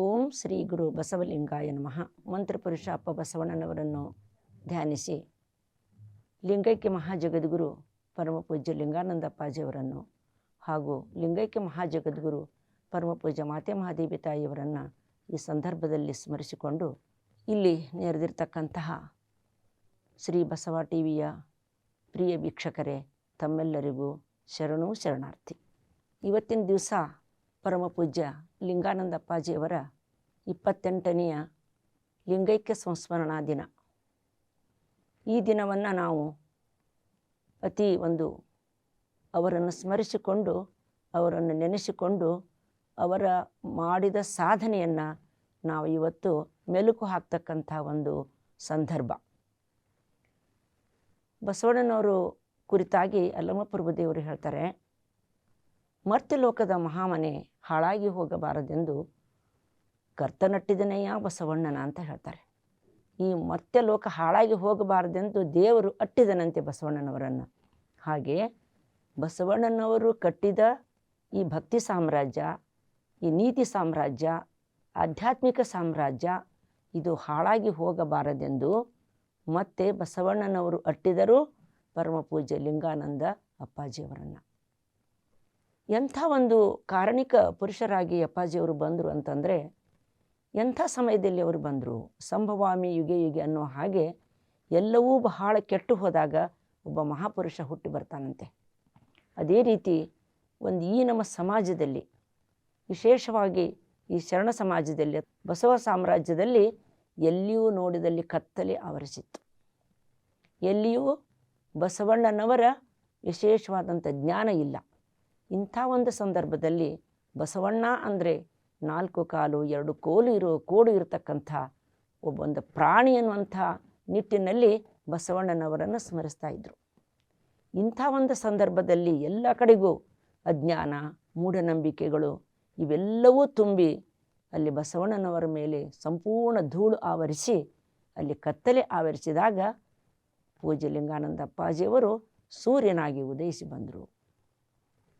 ಓಂ ಶ್ರೀ ಗುರು ಬಸವಲಿಂಗಾಯ ನಮಃ. ಮಂತ್ರಪುರುಷ ಅಪ್ಪ ಬಸವಣ್ಣನವರನ್ನು ಧ್ಯಾನಿಸಿ ಲಿಂಗೈಕ್ಯ ಮಹಾಜಗದ್ಗುರು ಪರಮ ಪೂಜ್ಯ ಲಿಂಗಾನಂದಪ್ಪಾಜಿಯವರನ್ನು ಹಾಗೂ ಲಿಂಗೈಕ್ಯ ಮಹಾಜಗದ್ಗುರು ಪರಮ ಪೂಜ್ಯ ಮಾತೆ ಮಹಾದೇವಿ ತಾಯಿಯವರನ್ನು ಈ ಸಂದರ್ಭದಲ್ಲಿ ಸ್ಮರಿಸಿಕೊಂಡು ಇಲ್ಲಿ ನೆರೆದಿರ್ತಕ್ಕಂತಹ ಶ್ರೀ ಬಸವ ಟಿ ವಿಯ ಪ್ರಿಯ ವೀಕ್ಷಕರೇ, ತಮ್ಮೆಲ್ಲರಿಗೂ ಶರಣು ಶರಣಾರ್ಥಿ. ಇವತ್ತಿನ ದಿವಸ ಪರಮ ಪೂಜ್ಯ ಲಿಂಗಾನಂದಪ್ಪಾಜಿಯವರ ಇಪ್ಪತ್ತೆಂಟನೆಯ ಲಿಂಗೈಕ್ಯ ಸಂಸ್ಮರಣಾ ದಿನ. ಈ ದಿನವನ್ನು ನಾವು ಅತಿ ಒಂದು ಅವರನ್ನು ಸ್ಮರಿಸಿಕೊಂಡು, ಅವರನ್ನು ನೆನೆಸಿಕೊಂಡು, ಅವರ ಮಾಡಿದ ಸಾಧನೆಯನ್ನು ನಾವು ಇವತ್ತು ಮೆಲುಕು ಹಾಕ್ತಕ್ಕಂಥ ಒಂದು ಸಂದರ್ಭ. ಬಸವಣ್ಣನವರು ಕುರಿತಾಗಿ ಅಲ್ಲಮ್ಮ ದೇವರು ಹೇಳ್ತಾರೆ, ಮರ್ತ್ಯಲೋಕದ ಮಹಾಮನೆ ಹಾಳಾಗಿ ಹೋಗಬಾರದೆಂದು ಕರ್ತನಟ್ಟಿದನೆಯ ಬಸವಣ್ಣನ ಅಂತ ಹೇಳ್ತಾರೆ. ಈ ಮತ್ತೆ ಲೋಕ ಹಾಳಾಗಿ ಹೋಗಬಾರದೆಂದು ದೇವರು ಅಟ್ಟಿದನಂತೆ ಬಸವಣ್ಣನವರನ್ನು. ಹಾಗೆ ಬಸವಣ್ಣನವರು ಕಟ್ಟಿದ ಈ ಭಕ್ತಿ ಸಾಮ್ರಾಜ್ಯ, ಈ ನೀತಿ ಸಾಮ್ರಾಜ್ಯ, ಆಧ್ಯಾತ್ಮಿಕ ಸಾಮ್ರಾಜ್ಯ ಇದು ಹಾಳಾಗಿ ಹೋಗಬಾರದೆಂದು ಮತ್ತೆ ಬಸವಣ್ಣನವರು ಅಟ್ಟಿದರು ಪರಮಪೂಜ್ಯ ಲಿಂಗಾನಂದ ಅಪ್ಪಾಜಿಯವರನ್ನು. ಎಂಥ ಒಂದು ಕಾರಣಿಕ ಪುರುಷರಾಗಿ ಅಪ್ಪಾಜಿಯವರು ಬಂದರು ಅಂತಂದರೆ, ಎಂಥ ಸಮಯದಲ್ಲಿ ಅವರು ಬಂದರು? ಸಂಭವಾಮಿ ಯುಗೆ ಯುಗೆ ಅನ್ನೋ ಹಾಗೆ ಎಲ್ಲವೂ ಬಹಳ ಕೆಟ್ಟು ಹೋದಾಗ ಒಬ್ಬ ಮಹಾಪುರುಷ ಹುಟ್ಟಿ ಬರ್ತಾನಂತೆ. ಅದೇ ರೀತಿ ಒಂದು ಈ ನಮ್ಮ ಸಮಾಜದಲ್ಲಿ, ವಿಶೇಷವಾಗಿ ಈ ಶರಣ ಸಮಾಜದಲ್ಲಿ, ಬಸವ ಸಾಮ್ರಾಜ್ಯದಲ್ಲಿ ಎಲ್ಲಿಯೂ ನೋಡಿದಲ್ಲಿ ಕತ್ತಲೆ ಆವರಿಸಿತ್ತು. ಎಲ್ಲಿಯೂ ಬಸವಣ್ಣನವರ ವಿಶೇಷವಾದಂಥ ಜ್ಞಾನ ಇಲ್ಲ. ಇಂಥ ಒಂದು ಸಂದರ್ಭದಲ್ಲಿ ಬಸವಣ್ಣ ಅಂದರೆ ನಾಲ್ಕು ಕಾಲು ಎರಡು ಕೋಲು ಇರೋ ಕೋಡು ಇರತಕ್ಕಂಥ ಒಬ್ಬೊಂದು ಪ್ರಾಣಿ ಅನ್ನುವಂಥ ನಿಟ್ಟಿನಲ್ಲಿ ಬಸವಣ್ಣನವರನ್ನು ಸ್ಮರಿಸ್ತಾ ಇದ್ದರು ಇಂಥ ಒಂದು ಸಂದರ್ಭದಲ್ಲಿ ಎಲ್ಲ ಕಡೆಗೂ ಅಜ್ಞಾನ, ಮೂಢನಂಬಿಕೆಗಳು ಇವೆಲ್ಲವೂ ತುಂಬಿ ಅಲ್ಲಿ ಬಸವಣ್ಣನವರ ಮೇಲೆ ಸಂಪೂರ್ಣ ಧೂಳು ಆವರಿಸಿ ಅಲ್ಲಿ ಕತ್ತಲೆ ಆವರಿಸಿದಾಗ ಪೂಜ್ಯ ಲಿಂಗಾನಂದ ಅಪ್ಪಾಜಿಯವರು ಸೂರ್ಯನಾಗಿ ಉದಯಿಸಿ ಬಂದರು.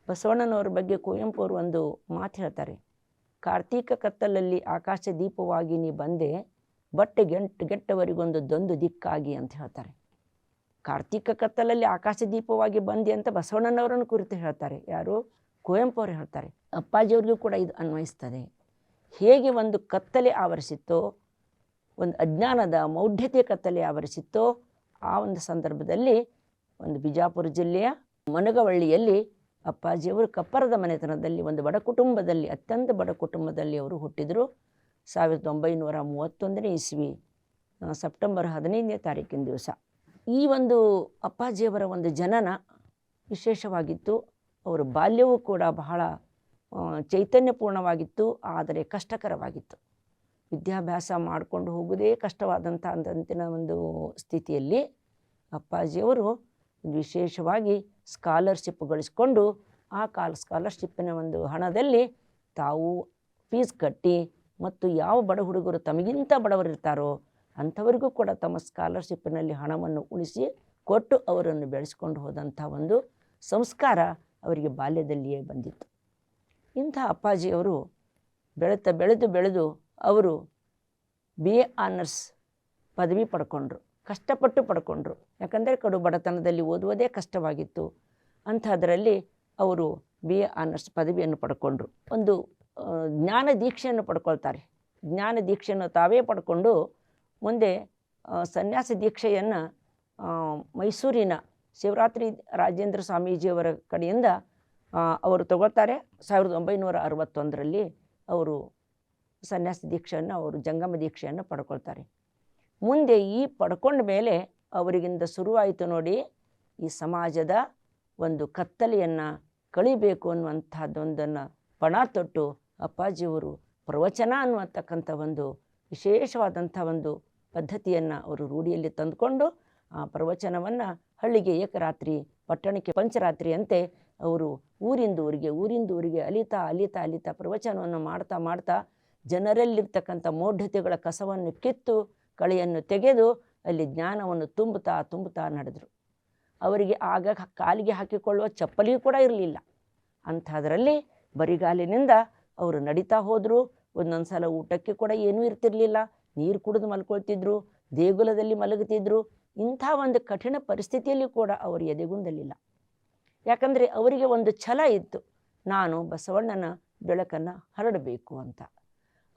ಬಸವಣ್ಣನವರ ಬಗ್ಗೆ ಕುವೆಂಪು ಅವರು ಒಂದು ಮಾತು ಹೇಳ್ತಾರೆ. ಕಾರ್ತೀಕ ಕತ್ತಲಲ್ಲಿ ಆಕಾಶ ದೀಪವಾಗಿ ನೀ ಬಂದೆ, ಬಟ್ಟೆ ಗೆಂಟ್ ಗೆಟ್ಟವರಿಗೊಂದು ದೊಂದು ದಿಕ್ಕಾಗಿ ಅಂತ ಹೇಳ್ತಾರೆ. ಕಾರ್ತೀಕ ಕತ್ತಲಲ್ಲಿ ಆಕಾಶ ದೀಪವಾಗಿ ಬಂದೆ ಅಂತ ಬಸವಣ್ಣನವರನ್ನು ಕುರಿತು ಹೇಳ್ತಾರೆ. ಯಾರು? ಕುವೆಂಪು ಅವರು ಹೇಳ್ತಾರೆ ಅಪ್ಪಾಜಿಯವ್ರಿಗೂ ಕೂಡ ಇದು ಅನ್ವಯಿಸ್ತದೆ. ಹೇಗೆ ಒಂದು ಕತ್ತಲೆ ಆವರಿಸಿತ್ತೋ, ಒಂದು ಅಜ್ಞಾನದ ಮೌಢ್ಯತೆಯ ಕತ್ತಲೆ ಆವರಿಸಿತ್ತೋ, ಆ ಒಂದು ಸಂದರ್ಭದಲ್ಲಿ ಒಂದು ಬಿಜಾಪುರ ಜಿಲ್ಲೆಯ ಮನಗವಳ್ಳಿಯಲ್ಲಿ ಅಪ್ಪಾಜಿಯವರು ಕಪ್ಪರದ ಮನೆತನದಲ್ಲಿ ಒಂದು ಬಡ ಕುಟುಂಬದಲ್ಲಿ, ಅತ್ಯಂತ ಬಡ ಕುಟುಂಬದಲ್ಲಿ ಅವರು ಹುಟ್ಟಿದರು. ಸಾವಿರದ ಒಂಬೈನೂರ ಮೂವತ್ತೊಂದನೇ ಇಸ್ವಿ ಸೆಪ್ಟೆಂಬರ್ ಹದಿನೈದನೇ ತಾರೀಕಿನ ದಿವಸ. ಈ ಒಂದು ಅಪ್ಪಾಜಿಯವರ ಒಂದು ಜನನ ವಿಶೇಷವಾಗಿತ್ತು. ಅವರ ಬಾಲ್ಯವೂ ಕೂಡ ಬಹಳ ಚೈತನ್ಯಪೂರ್ಣವಾಗಿತ್ತು, ಆದರೆ ಕಷ್ಟಕರವಾಗಿತ್ತು. ವಿದ್ಯಾಭ್ಯಾಸ ಮಾಡಿಕೊಂಡು ಹೋಗುವುದೇ ಕಷ್ಟವಾದಂಥ ಅಂದಂತಿನ ಒಂದು ಸ್ಥಿತಿಯಲ್ಲಿ ಅಪ್ಪಾಜಿಯವರು ವಿಶೇಷವಾಗಿ ಸ್ಕಾಲರ್ಶಿಪ್ ಗಳಿಸ್ಕೊಂಡು ಆ ಕಾಲ ಸ್ಕಾಲರ್ಶಿಪ್ಪಿನ ಒಂದು ಹಣದಲ್ಲಿ ತಾವು ಫೀಸ್ ಕಟ್ಟಿ ಮತ್ತು ಯಾವ ಬಡ ಹುಡುಗರು ತಮಗಿಂತ ಬಡವರಿರ್ತಾರೋ ಅಂಥವರಿಗೂ ಕೂಡ ತಮ್ಮ ಸ್ಕಾಲರ್ಶಿಪ್ಪಿನಲ್ಲಿ ಹಣವನ್ನು ಉಳಿಸಿ ಕೊಟ್ಟು ಅವರನ್ನು ಬೆಳೆಸ್ಕೊಂಡು ಹೋದಂಥ ಒಂದು ಸಂಸ್ಕಾರ ಅವರಿಗೆ ಬಾಲ್ಯದಲ್ಲಿಯೇ ಬಂದಿತ್ತು. ಇಂಥ ಅಪ್ಪಾಜಿಯವರು ಬೆಳೆತ ಬೆಳೆದು ಬೆಳೆದು ಅವರು ಬಿ ಎ ಆನರ್ಸ್ ಪದವಿ ಪಡ್ಕೊಂಡ್ರು, ಕಷ್ಟಪಟ್ಟು ಪಡ್ಕೊಂಡ್ರು. ಯಾಕಂದರೆ ಕಡು ಬಡತನದಲ್ಲಿ ಓದುವುದೇ ಕಷ್ಟವಾಗಿತ್ತು. ಅಂಥದ್ರಲ್ಲಿ ಅವರು ಬಿ ಎ ಆನರ್ಸ್ ಪದವಿಯನ್ನು ಪಡ್ಕೊಂಡ್ರು. ಒಂದು ಜ್ಞಾನ ದೀಕ್ಷೆಯನ್ನು ಪಡ್ಕೊಳ್ತಾರೆ. ಜ್ಞಾನ ದೀಕ್ಷೆಯನ್ನು ತಾವೇ ಪಡ್ಕೊಂಡು ಮುಂದೆ ಸನ್ಯಾಸ ದೀಕ್ಷೆಯನ್ನು ಮೈಸೂರಿನ ಶಿವರಾತ್ರಿ ರಾಜೇಂದ್ರ ಸ್ವಾಮೀಜಿಯವರ ಕಡೆಯಿಂದ ಅವರು ತಗೊಳ್ತಾರೆ. ಸಾವಿರದ ಒಂಬೈನೂರ ಅರವತ್ತೊಂದರಲ್ಲಿ ಅವರು ಸನ್ಯಾಸ ದೀಕ್ಷೆಯನ್ನು, ಅವರು ಜಂಗಮ ದೀಕ್ಷೆಯನ್ನು ಪಡ್ಕೊಳ್ತಾರೆ. ಮುಂದೆ ಈ ಪಡ್ಕೊಂಡ ಮೇಲೆ ಅವರಿಗಿಂದ ಶುರುವಾಯಿತು ನೋಡಿ, ಈ ಸಮಾಜದ ಒಂದು ಕತ್ತಲೆಯನ್ನು ಕಳಿಬೇಕು ಅನ್ನುವಂಥದ್ದೊಂದನ್ನು ಪಣ ತೊಟ್ಟು ಅಪ್ಪಾಜಿಯವರು ಪ್ರವಚನ ಅನ್ನುವಂತಕ್ಕಂಥ ಒಂದು ವಿಶೇಷವಾದಂಥ ಒಂದು ಪದ್ಧತಿಯನ್ನು ಅವರು ರೂಢಿಯಲ್ಲಿ ತಂದುಕೊಂಡು ಆ ಪ್ರವಚನವನ್ನು ಹಳ್ಳಿಗೆ ಏಕರಾತ್ರಿ, ಪಟ್ಟಣಕ್ಕೆ ಪಂಚರಾತ್ರಿ ಅಂತೆ ಅವರು ಊರಿಂದ ಊರಿಗೆ ಊರಿಂದ ಊರಿಗೆ ಅಲಿತಾ ಅಲಿತಾ ಅಲಿತಾ ಪ್ರವಚನವನ್ನು ಮಾಡ್ತಾ ಮಾಡ್ತಾ ಜನರಲ್ಲಿರ್ತಕ್ಕಂಥ ಮೌಢ್ಯತೆಗಳ ಕಸವನ್ನು ಕಿತ್ತು, ಕಳೆಯನ್ನು ತೆಗೆದು ಅಲ್ಲಿ ಜ್ಞಾನವನ್ನು ತುಂಬುತ್ತಾ ತುಂಬುತ್ತಾ ನಡೆದರು. ಅವರಿಗೆ ಆಗ ಕಾಲಿಗೆ ಹಾಕಿಕೊಳ್ಳುವ ಚಪ್ಪಲಿಯೂ ಕೂಡ ಇರಲಿಲ್ಲ. ಅಂಥದ್ರಲ್ಲಿ ಬರಿಗಾಲಿನಿಂದ ಅವರು ನಡೀತಾ ಹೋದರು. ಒಂದೊಂದು ಸಲ ಊಟಕ್ಕೆ ಕೂಡ ಏನೂ ಇರ್ತಿರಲಿಲ್ಲ. ನೀರು ಕುಡಿದು ಮಲ್ಕೊಳ್ತಿದ್ರು. ದೇಗುಲದಲ್ಲಿ ಮಲಗುತ್ತಿದ್ರು. ಇಂಥ ಒಂದು ಕಠಿಣ ಪರಿಸ್ಥಿತಿಯಲ್ಲಿ ಕೂಡ ಅವರು ಎದೆಗುಂದಲಿಲ್ಲ. ಯಾಕಂದರೆ ಅವರಿಗೆ ಒಂದು ಛಲ ಇತ್ತು. ನಾನು ಬಸವಣ್ಣನ ಬೆಳಕನ್ನು ಹರಡಬೇಕು ಅಂತ.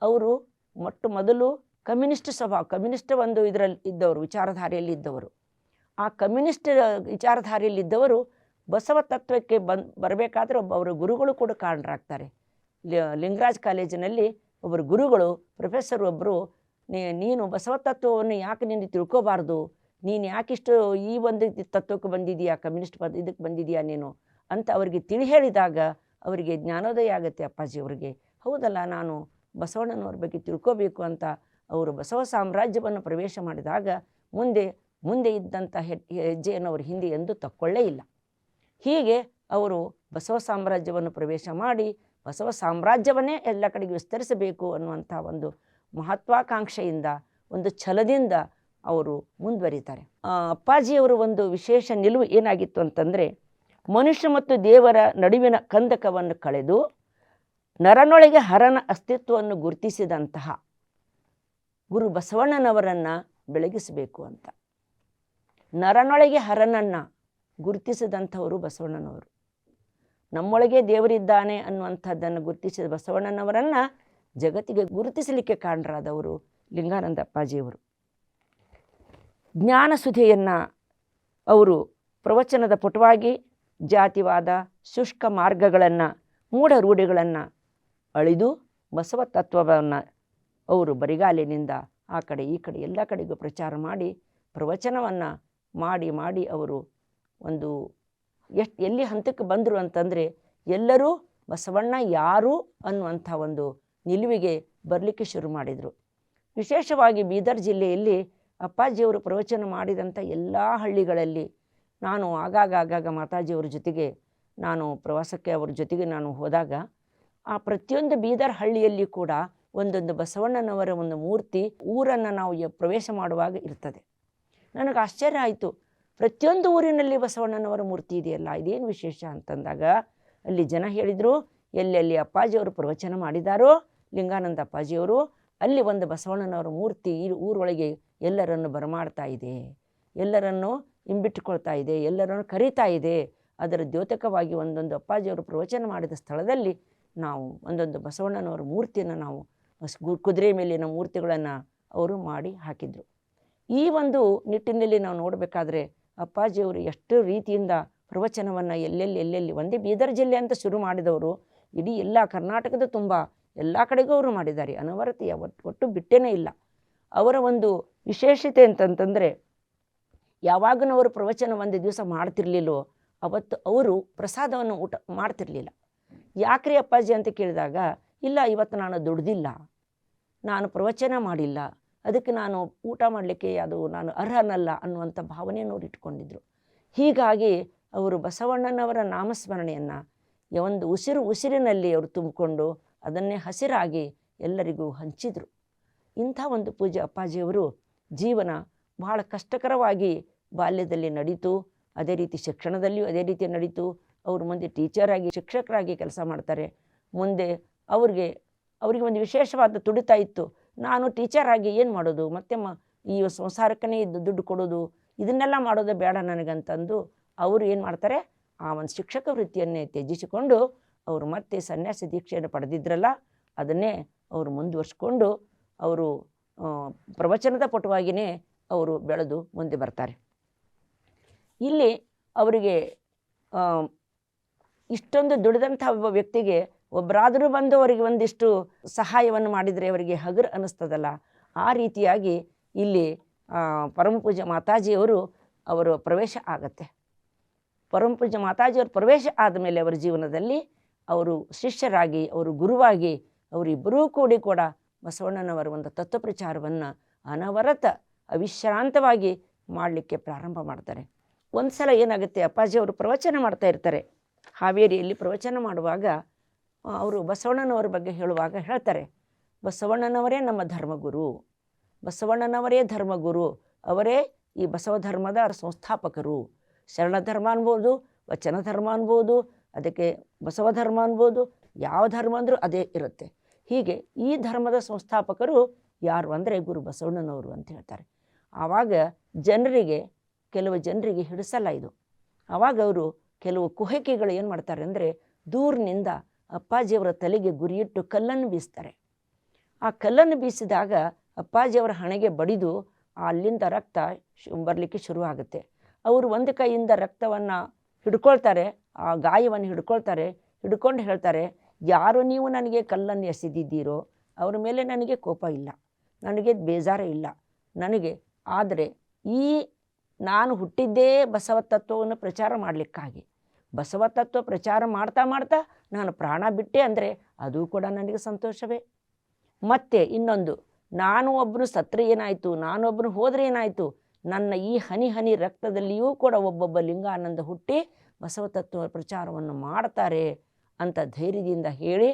ಅವರು ಮೊಟ್ಟ ಮೊದಲು ಕಮ್ಯುನಿಸ್ಟ್ ಸ್ವಭಾವ ಕಮ್ಯುನಿಸ್ಟ್ ಒಂದು ಇದರಲ್ಲಿ ಇದ್ದವರು, ವಿಚಾರಧಾರೆಯಲ್ಲಿ ಇದ್ದವರು. ಆ ಕಮ್ಯುನಿಸ್ಟ್ ವಿಚಾರಧಾರೆಯಲ್ಲಿದ್ದವರು ಬಸವ ತತ್ವಕ್ಕೆ ಬಂದು ಬರಬೇಕಾದ್ರೆ ಒಬ್ಬ, ಅವರ ಗುರುಗಳು ಕೂಡ ಕಾರಣರಾಗ್ತಾರೆ. ಲಿಂಗರಾಜ್ ಕಾಲೇಜಿನಲ್ಲಿ ಒಬ್ಬರು ಗುರುಗಳು, ಪ್ರೊಫೆಸರ್ ಒಬ್ಬರು ನೀನು ಬಸವ ತತ್ವವನ್ನು ಯಾಕೆ ನೀನು ತಿಳ್ಕೋಬಾರ್ದು? ನೀನು ಯಾಕಿಷ್ಟು ಈ ಒಂದು ತತ್ವಕ್ಕೆ ಬಂದಿದೀಯಾ ಕಮ್ಯುನಿಸ್ಟ್ ಪದ, ಇದಕ್ಕೆ ಬಂದಿದೀಯಾ ನೀನು? ಅಂತ ಅವರಿಗೆ ತಿಳಿ ಹೇಳಿದಾಗ ಅವರಿಗೆ ಜ್ಞಾನೋದಯ ಆಗುತ್ತೆ ಅಪ್ಪಾಜಿ ಅವರಿಗೆ. ಹೌದಲ್ಲ, ನಾನು ಬಸವಣ್ಣನವ್ರ ಬಗ್ಗೆ ತಿಳ್ಕೋಬೇಕು ಅಂತ ಅವರು ಬಸವ ಸಾಮ್ರಾಜ್ಯವನ್ನು ಪ್ರವೇಶ ಮಾಡಿದಾಗ ಮುಂದೆ ಮುಂದೆ ಇದ್ದಂಥ ಹೆಜ್ಜೆಯನ್ನು ಅವರು ಹಿಂದೆ ಎಂದು ತಕ್ಕೊಳ್ಳೇ ಇಲ್ಲ. ಹೀಗೆ ಅವರು ಬಸವ ಸಾಮ್ರಾಜ್ಯವನ್ನು ಪ್ರವೇಶ ಮಾಡಿ ಬಸವ ಸಾಮ್ರಾಜ್ಯವನ್ನೇ ಎಲ್ಲ ಕಡೆಗೆ ವಿಸ್ತರಿಸಬೇಕು ಅನ್ನುವಂಥ ಒಂದು ಮಹತ್ವಾಕಾಂಕ್ಷೆಯಿಂದ, ಒಂದು ಛಲದಿಂದ ಅವರು ಮುಂದುವರಿತಾರೆ. ಅಪ್ಪಾಜಿಯವರು ಒಂದು ವಿಶೇಷ ನಿಲುವು ಏನಾಗಿತ್ತು ಅಂತಂದರೆ, ಮನುಷ್ಯ ಮತ್ತು ದೇವರ ನಡುವಿನ ಕಂದಕವನ್ನು ಕಳೆದು ನರನೊಳಗೆ ಹರನ ಅಸ್ತಿತ್ವವನ್ನು ಗುರುತಿಸಿದಂತಹ ಗುರು ಬಸವಣ್ಣನವರನ್ನು ಬೆಳಗಿಸಬೇಕು ಅಂತ. ನರನೊಳಗೆ ಹರನನ್ನು ಗುರುತಿಸಿದಂಥವರು ಬಸವಣ್ಣನವರು. ನಮ್ಮೊಳಗೆ ದೇವರಿದ್ದಾನೆ ಅನ್ನುವಂಥದ್ದನ್ನು ಗುರುತಿಸಿದ ಬಸವಣ್ಣನವರನ್ನು ಜಗತ್ತಿಗೆ ಗುರುತಿಸಲಿಕ್ಕೆ ಕಾರಣರಾದವರು ಲಿಂಗಾನಂದಪ್ಪಾಜಿಯವರು. ಜ್ಞಾನಸುಧೆಯನ್ನು ಅವರು ಪ್ರವಚನದ ಪುಟವಾಗಿ ಜಾತಿವಾದ ಶುಷ್ಕ ಮಾರ್ಗಗಳನ್ನು ಮೂಢ ರೂಢಿಗಳನ್ನು ಅಳಿದು ಬಸವ ತತ್ವವನ್ನು ಅವರು ಬರಿಗಾಲಿನಿಂದ ಆ ಕಡೆ ಈ ಕಡೆ ಎಲ್ಲ ಕಡೆಗೂ ಪ್ರಚಾರ ಮಾಡಿ ಪ್ರವಚನವನ್ನು ಮಾಡಿ ಮಾಡಿ ಅವರು ಒಂದು ಎಷ್ಟು ಎಲ್ಲಿ ಹಂತಕ್ಕೆ ಬಂದರು ಅಂತಂದರೆ ಎಲ್ಲರೂ ಬಸವಣ್ಣ ಯಾರು ಅನ್ನುವಂಥ ಒಂದು ನಿಲುವಿಗೆ ಬರಲಿಕ್ಕೆ ಶುರು ಮಾಡಿದರು. ವಿಶೇಷವಾಗಿ ಬೀದರ್ ಜಿಲ್ಲೆಯಲ್ಲಿ ಅಪ್ಪಾಜಿಯವರು ಪ್ರವಚನ ಮಾಡಿದಂಥ ಎಲ್ಲ ಹಳ್ಳಿಗಳಲ್ಲಿ ನಾನು ಆಗಾಗ ಆಗಾಗ ಮಾತಾಜಿಯವ್ರ ಜೊತೆಗೆ ನಾನು ಪ್ರವಾಸಕ್ಕೆ ಅವ್ರ ಜೊತೆಗೆ ನಾನು ಹೋದಾಗ ಆ ಪ್ರತಿಯೊಂದು ಬೀದರ್ ಹಳ್ಳಿಯಲ್ಲಿ ಕೂಡ ಒಂದೊಂದು ಬಸವಣ್ಣನವರ ಒಂದು ಮೂರ್ತಿ ಊರನ್ನು ನಾವು ಪ್ರವೇಶ ಮಾಡುವಾಗ ಇರ್ತದೆ. ನನಗೆ ಆಶ್ಚರ್ಯ ಆಯಿತು. ಪ್ರತಿಯೊಂದು ಊರಿನಲ್ಲಿ ಬಸವಣ್ಣನವರ ಮೂರ್ತಿ ಇದೆಯಲ್ಲ, ಇದೇನು ವಿಶೇಷ ಅಂತಂದಾಗ ಅಲ್ಲಿ ಜನ ಹೇಳಿದರು ಎಲ್ಲೆಲ್ಲಿ ಅಪ್ಪಾಜಿಯವರು ಪ್ರವಚನ ಮಾಡಿದಾರೋ, ಲಿಂಗಾನಂದ ಅಪ್ಪಾಜಿಯವರು, ಅಲ್ಲಿ ಒಂದು ಬಸವಣ್ಣನವರ ಮೂರ್ತಿ ಈ ಊರೊಳಗೆ ಎಲ್ಲರನ್ನು ಬರಮಾಡ್ತಾ ಇದೆ, ಎಲ್ಲರನ್ನು ಇಂಬಿಟ್ಟುಕೊಳ್ತಾ ಇದೆ, ಎಲ್ಲರನ್ನು ಕರೀತಾ ಇದೆ. ಅದರ ದ್ಯೋತಕವಾಗಿ ಒಂದೊಂದು ಅಪ್ಪಾಜಿಯವರು ಪ್ರವಚನ ಮಾಡಿದ ಸ್ಥಳದಲ್ಲಿ ನಾವು ಒಂದೊಂದು ಬಸವಣ್ಣನವರ ಮೂರ್ತಿಯನ್ನು ನಾವು ಕುದುರೆ ಮೇಲಿನ ಮೂರ್ತಿಗಳನ್ನು ಅವರು ಮಾಡಿ ಹಾಕಿದರು. ಈ ಒಂದು ನಿಟ್ಟಿನಲ್ಲಿ ನಾವು ನೋಡಬೇಕಾದ್ರೆ ಅಪ್ಪಾಜಿಯವರು ಎಷ್ಟು ರೀತಿಯಿಂದ ಪ್ರವಚನವನ್ನು ಎಲ್ಲೆಲ್ಲಿ ಎಲ್ಲೆಲ್ಲಿ ಒಂದೇ ಬೀದರ್ ಜಿಲ್ಲೆ ಅಂತ ಶುರು ಮಾಡಿದವರು, ಇಡೀ ಎಲ್ಲ ಕರ್ನಾಟಕದ ತುಂಬ ಎಲ್ಲ ಕಡೆಗೂ ಅವರು ಮಾಡಿದ್ದಾರೆ. ಅನವರತೆಯ ಒಟ್ಟು ಒಟ್ಟು ಬಿಟ್ಟೇನೇ ಇಲ್ಲ. ಅವರ ಒಂದು ವಿಶೇಷತೆ ಅಂತಂತಂದರೆ ಯಾವಾಗನೂ ಅವರು ಪ್ರವಚನ ಒಂದು ದಿವಸ ಮಾಡ್ತಿರ್ಲಿಲ್ಲೋ ಅವತ್ತು ಅವರು ಪ್ರಸಾದವನ್ನು ಊಟ ಮಾಡ್ತಿರ್ಲಿಲ್ಲ. ಯಾಕ್ರಿ ಅಪ್ಪಾಜಿ ಅಂತ ಕೇಳಿದಾಗ, ಇಲ್ಲ ಇವತ್ತು ನಾನು ದುಡ್ದಿಲ್ಲ. ನಾನು ಪ್ರವಚನ ಮಾಡಿಲ್ಲ. ಅದಕ್ಕೆ ನಾನು ಊಟ ಮಾಡಲಿಕ್ಕೆ ಅದು ನಾನು ಅರ್ಹನಲ್ಲ ಅನ್ನುವಂಥ ಭಾವನೆಯನ್ನು ಅವರು ಇಟ್ಕೊಂಡಿದ್ರು ಹೀಗಾಗಿ ಅವರು ಬಸವಣ್ಣನವರ ನಾಮಸ್ಮರಣೆಯನ್ನು ಒಂದು ಉಸಿರು ಉಸಿರಿನಲ್ಲಿ ಅವರು ತುಂಬಿಕೊಂಡು ಅದನ್ನೇ ಹಸಿರಾಗಿ ಎಲ್ಲರಿಗೂ ಹಂಚಿದರು. ಇಂಥ ಒಂದು ಪೂಜೆ ಅಪ್ಪಾಜಿಯವರು ಜೀವನ ಬಹಳ ಕಷ್ಟಕರವಾಗಿ ಬಾಲ್ಯದಲ್ಲಿ ನಡೀತು. ಅದೇ ರೀತಿ ಶಿಕ್ಷಣದಲ್ಲಿಯೂ ಅದೇ ರೀತಿ ನಡೀತು. ಅವರು ಮುಂದೆ ಟೀಚರಾಗಿ ಶಿಕ್ಷಕರಾಗಿ ಕೆಲಸ ಮಾಡ್ತಾರೆ. ಮುಂದೆ ಅವ್ರಿಗೆ ಅವರಿಗೆ ಒಂದು ವಿಶೇಷವಾದ ತುಡಿತ ಇತ್ತು. ನಾನು ಟೀಚರಾಗಿ ಏನು ಮಾಡೋದು? ಮತ್ತೆ ಮ, ಈ ಸಂಸಾರಕ್ಕನೇ ಇದ್ದು ದುಡ್ಡು ಕೊಡೋದು? ಇದನ್ನೆಲ್ಲ ಮಾಡೋದು ಬೇಡ ನನಗಂತಂದು ಅವರು ಏನು ಮಾಡ್ತಾರೆ? ಆ ಒಂದು ಶಿಕ್ಷಕ ವೃತ್ತಿಯನ್ನೇ ತ್ಯಜಿಸಿಕೊಂಡು ಅವರು ಮತ್ತೆ ಸನ್ಯಾಸ ದೀಕ್ಷೆಯನ್ನು ಪಡೆದಿದ್ರಲ್ಲ, ಅದನ್ನೇ ಅವರು ಮುಂದುವರ್ಸ್ಕೊಂಡು ಅವರು ಪ್ರವಚನದ ಪಟುವಾಗಿಯೇ ಅವರು ಬೆಳೆದು ಮುಂದೆ ಬರ್ತಾರೆ. ಇಲ್ಲಿ ಅವರಿಗೆ ಇಷ್ಟೊಂದು ದುಡಿದಂಥ ಒಬ್ಬ ವ್ಯಕ್ತಿಗೆ ಒಬ್ಬರಾದರೂ ಬಂದು ಅವರಿಗೆ ಒಂದಿಷ್ಟು ಸಹಾಯವನ್ನು ಮಾಡಿದರೆ ಅವರಿಗೆ ಹಗುರ ಅನ್ನಿಸ್ತದಲ್ಲ? ಆ ರೀತಿಯಾಗಿ ಇಲ್ಲಿ ಮಾತಾಜಿ ಮಾತಾಜಿಯವರು ಅವರು ಪ್ರವೇಶ ಆಗತ್ತೆ. ಪರಮಪೂಜೆ ಮಾತಾಜಿಯವರು ಪ್ರವೇಶ ಆದಮೇಲೆ ಅವರ ಜೀವನದಲ್ಲಿ ಅವರು ಶಿಷ್ಯರಾಗಿ, ಅವರು ಗುರುವಾಗಿ, ಅವರಿಬ್ಬರೂ ಕೂಡಿ ಕೂಡ ಬಸವಣ್ಣನವರ ಒಂದು ತತ್ವ ಪ್ರಚಾರವನ್ನು ಅನವರತ, ಅವಿಶ್ರಾಂತವಾಗಿ ಮಾಡಲಿಕ್ಕೆ ಪ್ರಾರಂಭ ಮಾಡ್ತಾರೆ. ಒಂದು ಸಲ ಏನಾಗುತ್ತೆ ಅಪ್ಪಾಜಿ ಅವರು ಪ್ರವಚನ ಮಾಡ್ತಾ ಇರ್ತಾರೆ. ಹಾವೇರಿಯಲ್ಲಿ ಪ್ರವಚನ ಮಾಡುವಾಗ ಅವರು ಬಸವಣ್ಣನವರ ಬಗ್ಗೆ ಹೇಳುವಾಗ ಹೇಳ್ತಾರೆ, ಬಸವಣ್ಣನವರೇ ನಮ್ಮ ಧರ್ಮಗುರು, ಬಸವಣ್ಣನವರೇ ಧರ್ಮಗುರು, ಅವರೇ ಈ ಬಸವ ಧರ್ಮದ ಸಂಸ್ಥಾಪಕರು. ಶರಣ ಧರ್ಮ ಅನ್ಬೋದು ವಚನ ಧರ್ಮ ಅನ್ಬೋದು, ಅದಕ್ಕೆ ಬಸವ ಧರ್ಮ ಅನ್ಬೋದು, ಯಾವ ಧರ್ಮ ಅಂದರೂ ಅದೇ ಇರುತ್ತೆ. ಹೀಗೆ ಈ ಧರ್ಮದ ಸಂಸ್ಥಾಪಕರು ಯಾರು ಅಂದರೆ ಗುರು ಬಸವಣ್ಣನವರು ಅಂತ ಹೇಳ್ತಾರೆ. ಆವಾಗ ಜನರಿಗೆ, ಕೆಲವು ಜನರಿಗೆ ಹಿಡಿಸಲ್ಲ ಇದು. ಆವಾಗ ಅವರು ಕೆಲವು ಕುಹಕಿಗಳು ಏನು ಮಾಡ್ತಾರೆ ಅಂದರೆ ದೂರಿನಿಂದ ಅಪ್ಪಾಜಿಯವರ ತಲೆಗೆ ಗುರಿಯಿಟ್ಟು ಕಲ್ಲನ್ನು ಬೀಸ್ತಾರೆ. ಆ ಕಲ್ಲನ್ನು ಬೀಸಿದಾಗ ಅಪ್ಪಾಜಿಯವರ ಹಣೆಗೆ ಬಡಿದು ಅಲ್ಲಿಂದ ರಕ್ತ ಬರಲಿಕ್ಕೆ ಶುರು ಆಗುತ್ತೆ ಅವರು ಒಂದು ಕೈಯಿಂದ ರಕ್ತವನ್ನು ಹಿಡ್ಕೊಳ್ತಾರೆ, ಆ ಗಾಯವನ್ನು ಹಿಡ್ಕೊಳ್ತಾರೆ, ಹಿಡ್ಕೊಂಡು ಹೇಳ್ತಾರೆ, ಯಾರು ನೀವು ನನಗೆ ಕಲ್ಲನ್ನು ಎಸೆದಿದ್ದೀರೋ ಅವ್ರ ಮೇಲೆ ನನಗೆ ಕೋಪ ಇಲ್ಲ, ನನಗೆ ಬೇಜಾರೇ ಇಲ್ಲ. ನನಗೆ, ಆದರೆ ಈ ನಾನು ಹುಟ್ಟಿದ್ದೇ ಬಸವ ತತ್ವವನ್ನು ಪ್ರಚಾರ ಮಾಡಲಿಕ್ಕಾಗಿ. ಬಸವ ತತ್ವ ಪ್ರಚಾರ ಮಾಡ್ತಾ ಮಾಡ್ತಾ ನಾನು ಪ್ರಾಣ ಬಿಟ್ಟೆ ಅಂದರೆ ಅದು ಕೂಡ ನನಗೆ ಸಂತೋಷವೇ. ಮತ್ತೆ ಇನ್ನೊಂದು, ನಾನು ಒಬ್ಬನು ಸತ್ರೆ ಏನಾಯಿತು ನಾನೊಬ್ಬನು ಹೋದರೆ ಏನಾಯಿತು, ನನ್ನ ಈ ಹನಿ ಹನಿ ರಕ್ತದಲ್ಲಿಯೂ ಕೂಡ ಒಬ್ಬೊಬ್ಬ ಲಿಂಗಾನಂದ ಹುಟ್ಟಿ ಬಸವ ತತ್ವ ಪ್ರಚಾರವನ್ನು ಮಾಡ್ತಾರೆ ಅಂತ ಧೈರ್ಯದಿಂದ ಹೇಳಿ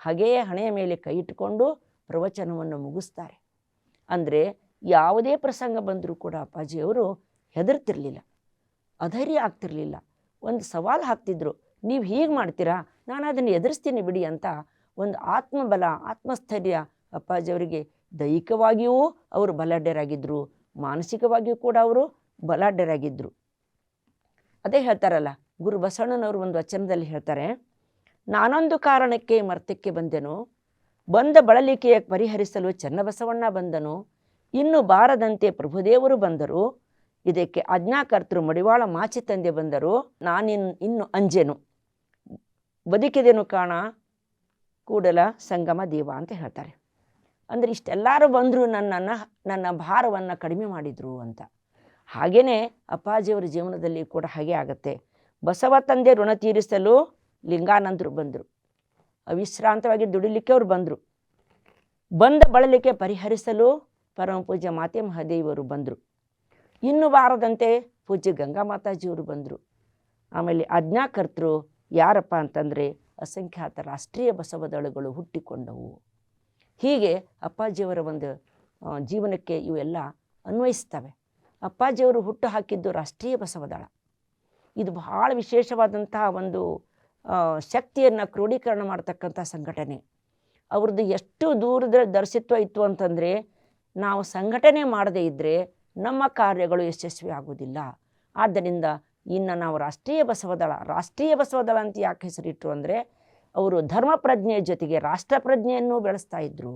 ಹಾಗೆಯೇ ಹಣೆಯ ಮೇಲೆ ಕೈ ಇಟ್ಟುಕೊಂಡು ಪ್ರವಚನವನ್ನು ಮುಗಿಸ್ತಾರೆ. ಅಂದರೆ ಯಾವುದೇ ಪ್ರಸಂಗ ಬಂದರೂ ಕೂಡ ಅಪ್ಪಾಜಿಯವರು ಹೆದರ್ತಿರ್ಲಿಲ್ಲ, ಅಧೈರ್ಯ ಆಗ್ತಿರಲಿಲ್ಲ. ಒಂದು ಸವಾಲು ಹಾಕ್ತಿದ್ರು, ನೀವು ಹೀಗೆ ಮಾಡ್ತೀರಾ? ನಾನು ಅದನ್ನು ಎದುರಿಸ್ತೀನಿ ಬಿಡಿ ಅಂತ ಒಂದು ಆತ್ಮಬಲ, ಆತ್ಮಸ್ಥೈರ್ಯ ಅಪ್ಪಾಜಿಯವರಿಗೆ ದೈಹಿಕವಾಗಿಯೂ ಅವರು ಬಲಾಢ್ಯರಾಗಿದ್ದರು ಮಾನಸಿಕವಾಗಿಯೂ ಕೂಡ ಅವರು ಬಲಾಢ್ಯರಾಗಿದ್ದರು ಅದೇ ಹೇಳ್ತಾರಲ್ಲ, ಗುರು ಬಸವಣ್ಣನವರು ಒಂದು ವಚನದಲ್ಲಿ ಹೇಳ್ತಾರೆ, ನಾನೊಂದು ಕಾರಣಕ್ಕೆ ಮರ್ತಕ್ಕೆ ಬಂದೆನು, ಬಂದ ಬಳಲಿಕೆಯ ಪರಿಹರಿಸಲು ಚನ್ನಬಸವಣ್ಣ ಬಂದನು, ಇನ್ನು ಬಾರದಂತೆ ಪ್ರಭುದೇವರು ಬಂದರು ಇದಕ್ಕೆ ಅಜ್ಞಾಕರ್ತರು ಮಡಿವಾಳ ಮಾಚಿ ತಂದೆ ಬಂದರು. ನಾನಿನ್ ಇನ್ನು ಅಂಜೆನು. ಬದುಕಿದೆನು ಕಾಣ ಕೂಡಲ ಸಂಗಮ ದೇವ ಅಂತ ಹೇಳ್ತಾರೆ. ಅಂದರೆ ಇಷ್ಟೆಲ್ಲರೂ ಬಂದರು ನನ್ನನ್ನು, ನನ್ನ ಭಾರವನ್ನು ಕಡಿಮೆ ಮಾಡಿದರು ಅಂತ. ಹಾಗೆಯೇ ಅಪ್ಪಾಜಿಯವರ ಜೀವನದಲ್ಲಿ ಕೂಡ ಹಾಗೆ ಆಗುತ್ತೆ. ಬಸವ ತಂದೆ ಋಣ ತೀರಿಸಲು ಲಿಂಗಾನಂದರು ಬಂದರು. ಅವಿಶ್ರಾಂತವಾಗಿ ದುಡಿಲಿಕ್ಕೆ ಅವರು ಬಂದರು. ಬಂದ ಬಳಲಿಕೆ ಪರಿಹರಿಸಲು ಪರಮಪೂಜ್ಯ ಮಾತೆ ಮಹಾದೇವಿಯವರು ಬಂದರು. ಇನ್ನು ಬಾರದಂತೆ ಪೂಜ್ಯ ಗಂಗಾ ಮಾತಾಜಿಯವರು ಬಂದರು. ಆಮೇಲೆ ಆಜ್ಞಾಕರ್ತರು ಯಾರಪ್ಪ ಅಂತಂದರೆ ಅಸಂಖ್ಯಾತ ರಾಷ್ಟ್ರೀಯ ಬಸವದಳಗಳು ಹುಟ್ಟಿಕೊಂಡವು. ಹೀಗೆ ಅಪ್ಪಾಜಿಯವರ ಒಂದು ಜೀವನಕ್ಕೆ ಇವೆಲ್ಲ ಅನ್ವಯಿಸ್ತವೆ. ಅಪ್ಪಾಜಿಯವರು ಹುಟ್ಟು ಹಾಕಿದ್ದು ರಾಷ್ಟ್ರೀಯ ಬಸವದಳ ಇದು ಬಹಳ ವಿಶೇಷವಾದಂತಹ ಒಂದು ಶಕ್ತಿಯನ್ನು ಕ್ರೋಢೀಕರಣ ಮಾಡ್ತಕ್ಕಂಥ ಸಂಘಟನೆ. ಅವ್ರದ್ದು ಎಷ್ಟು ದೂರದ ದರ್ಶಿತ್ವ ಇತ್ತು ಅಂತಂದರೆ, ನಾವು ಸಂಘಟನೆ ಮಾಡದೇ ಇದ್ದರೆ ನಮ್ಮ ಕಾರ್ಯಗಳು ಯಶಸ್ವಿ ಆಗೋದಿಲ್ಲ ಆದ್ದರಿಂದ ಇನ್ನು ನಾವು ರಾಷ್ಟ್ರೀಯ ಬಸವದಳ ರಾಷ್ಟ್ರೀಯ ಬಸವದಳ ಅಂತ ಯಾಕೆ ಹೆಸರಿಟ್ಟರು ಅಂದರೆ, ಅವರು ಧರ್ಮ ಪ್ರಜ್ಞೆಯ ಜೊತೆಗೆ ರಾಷ್ಟ್ರ ಪ್ರಜ್ಞೆಯನ್ನು ಬೆಳೆಸ್ತಾ ಇದ್ದರು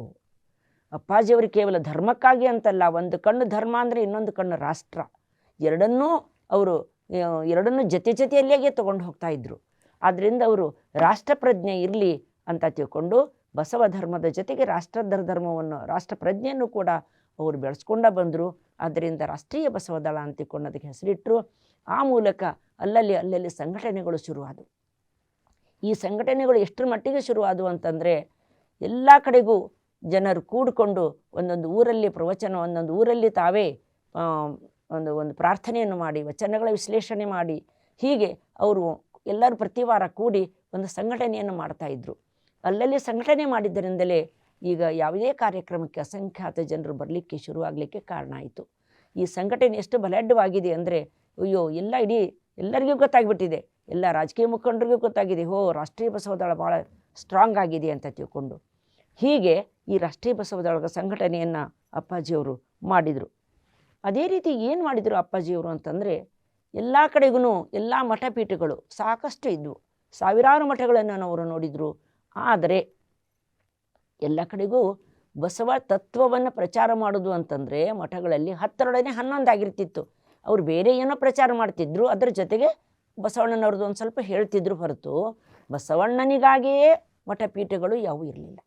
ಅಪ್ಪಾಜಿಯವರು ಕೇವಲ ಧರ್ಮಕ್ಕಾಗಿ ಅಂತಲ್ಲ, ಒಂದು ಕಣ್ಣು ಧರ್ಮ ಅಂದರೆ ಇನ್ನೊಂದು ಕಣ್ಣು ರಾಷ್ಟ್ರ. ಎರಡನ್ನೂ ಅವರು ಎರಡನ್ನೂ ಜೊತೆ ಜೊತೆಯಲ್ಲಿಯೇ ತೊಗೊಂಡು ಹೋಗ್ತಾ ಇದ್ದರು ಆದ್ದರಿಂದ ಅವರು ರಾಷ್ಟ್ರ ಪ್ರಜ್ಞೆ ಇರಲಿ ಅಂತ ತಿಳ್ಕೊಂಡು ಬಸವ ಧರ್ಮದ ಜೊತೆಗೆ ರಾಷ್ಟ್ರ ಧರ್ಮವನ್ನು ರಾಷ್ಟ್ರ ಪ್ರಜ್ಞೆಯನ್ನು ಕೂಡ ಅವರು ಬೆಳೆಸ್ಕೊಂಡ ಬಂದರು. ಆದ್ದರಿಂದ ರಾಷ್ಟ್ರೀಯ ಬಸವ ದಳ ಅಂತಿಕೊಂಡದಕ್ಕೆ ಹೆಸರಿಟ್ಟರು ಆ ಮೂಲಕ ಅಲ್ಲಲ್ಲಿ ಅಲ್ಲಲ್ಲಿ ಸಂಘಟನೆಗಳು ಶುರುವಾದವು. ಈ ಸಂಘಟನೆಗಳು ಎಷ್ಟರ ಮಟ್ಟಿಗೆ ಶುರುವಾದವು ಅಂತಂದರೆ, ಎಲ್ಲ ಕಡೆಗೂ ಜನರು ಕೂಡಿಕೊಂಡು ಒಂದೊಂದು ಊರಲ್ಲಿ ಪ್ರವಚನ, ಒಂದೊಂದು ಊರಲ್ಲಿ ತಾವೇ ಒಂದು ಒಂದು ಪ್ರಾರ್ಥನೆಯನ್ನು ಮಾಡಿ, ವಚನಗಳ ವಿಶ್ಲೇಷಣೆ ಮಾಡಿ, ಹೀಗೆ ಅವರು ಎಲ್ಲರೂ ಪ್ರತಿ ವಾರ ಕೂಡಿ ಒಂದು ಸಂಘಟನೆಯನ್ನು ಮಾಡ್ತಾಯಿದ್ರು ಅಲ್ಲಲ್ಲಿ ಸಂಘಟನೆ ಮಾಡಿದ್ದರಿಂದಲೇ ಈಗ ಯಾವುದೇ ಕಾರ್ಯಕ್ರಮಕ್ಕೆ ಅಸಂಖ್ಯಾತ ಜನರು ಬರಲಿಕ್ಕೆ ಶುರುವಾಗಲಿಕ್ಕೆ ಕಾರಣ ಆಯಿತು. ಈ ಸಂಘಟನೆ ಎಷ್ಟು ಬಲಡ್ಡವಾಗಿದೆ ಅಂದರೆ, ಅಯ್ಯೋ, ಎಲ್ಲ ಇಡೀ ಎಲ್ಲರಿಗೂ ಗೊತ್ತಾಗ್ಬಿಟ್ಟಿದೆ. ಎಲ್ಲ ರಾಜಕೀಯ ಮುಖಂಡರಿಗೂ ಗೊತ್ತಾಗಿದೆ. ಹೋ ರಾಷ್ಟ್ರೀಯ ಬಸವದಳ ಭಾಳ ಸ್ಟ್ರಾಂಗ್ ಆಗಿದೆ ಅಂತ ತಿಳ್ಕೊಂಡು. ಹೀಗೆ ಈ ರಾಷ್ಟ್ರೀಯ ಬಸವದಳದ ಸಂಘಟನೆಯನ್ನು ಅಪ್ಪಾಜಿಯವರು ಮಾಡಿದರು. ಅದೇ ರೀತಿ ಏನು ಮಾಡಿದರು ಅಪ್ಪಾಜಿಯವರು ಅಂತಂದರೆ, ಎಲ್ಲ ಕಡೆಗೂ ಎಲ್ಲ ಮಠಪೀಠಗಳು ಸಾಕಷ್ಟು ಇದ್ವು. ಸಾವಿರಾರು ಮಠಗಳನ್ನು ಅವರು ನೋಡಿದರು. ಆದರೆ ಎಲ್ಲ ಕಡೆಗೂ ಬಸವ ತತ್ವವನ್ನು ಪ್ರಚಾರ ಮಾಡೋದು ಅಂತಂದರೆ ಮಠಗಳಲ್ಲಿ ಹತ್ತರೊಡನೆ ಹನ್ನೊಂದಾಗಿರ್ತಿತ್ತು ಅವ್ರು ಬೇರೆ ಏನೋ ಪ್ರಚಾರ ಮಾಡ್ತಿದ್ರು, ಅದರ ಜೊತೆಗೆ ಬಸವಣ್ಣನವ್ರದ್ದು ಒಂದು ಸ್ವಲ್ಪ ಹೇಳ್ತಿದ್ರು ಹೊರತು ಬಸವಣ್ಣನಿಗಾಗಿಯೇ ಮಠಪೀಠಗಳು ಯಾವುವು ಇರಲಿಲ್ಲ.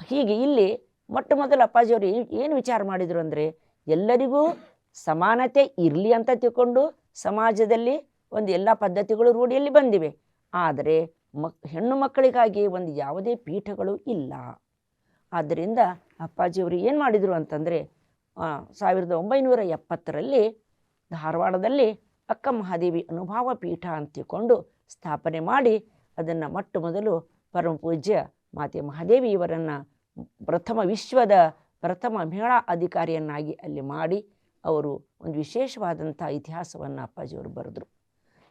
ಹೀಗೆ ಇಲ್ಲಿ ಮೊಟ್ಟ ಮೊದಲು ಅಪ್ಪಾಜಿಯವರು ಏನು ವಿಚಾರ ಮಾಡಿದರು ಅಂದರೆ ಎಲ್ಲರಿಗೂ ಸಮಾನತೆ ಇರಲಿ ಅಂತ ತಿಳ್ಕೊಂಡು ಸಮಾಜದಲ್ಲಿ ಒಂದು ಎಲ್ಲ ಪದ್ಧತಿಗಳು ರೂಢಿಯಲ್ಲಿ ಬಂದಿವೆ. ಆದರೆ ಮಕ್, ಹೆಣ್ಣು ಮಕ್ಕಳಿಗಾಗಿ ಒಂದು ಯಾವುದೇ ಪೀಠಗಳು ಇಲ್ಲ. ಆದ್ದರಿಂದ ಅಪ್ಪಾಜಿಯವರು ಏನು ಮಾಡಿದರು ಅಂತಂದರೆ ಸಾವಿರದ ಒಂಬೈನೂರ ಎಪ್ಪತ್ತರಲ್ಲಿ ಧಾರವಾಡದಲ್ಲಿ ಅಕ್ಕ ಮಹಾದೇವಿ ಅನುಭಾವ ಪೀಠ ಅಂತಿಕೊಂಡು ಸ್ಥಾಪನೆ ಮಾಡಿ, ಅದನ್ನು ಮೊಟ್ಟ ಮೊದಲು ಪರಮ ಪೂಜ್ಯ ಮಾತೆ ಮಹಾದೇವಿ ಇವರನ್ನು ಪ್ರಥಮ ವಿಶ್ವದ ಪ್ರಥಮ ಮಹಿಳಾ ಅಧಿಕಾರಿಯನ್ನಾಗಿ ಅಲ್ಲಿ ಮಾಡಿ ಅವರು ಒಂದು ವಿಶೇಷವಾದಂಥ ಇತಿಹಾಸವನ್ನು ಅಪ್ಪಾಜಿಯವರು ಬರೆದರು.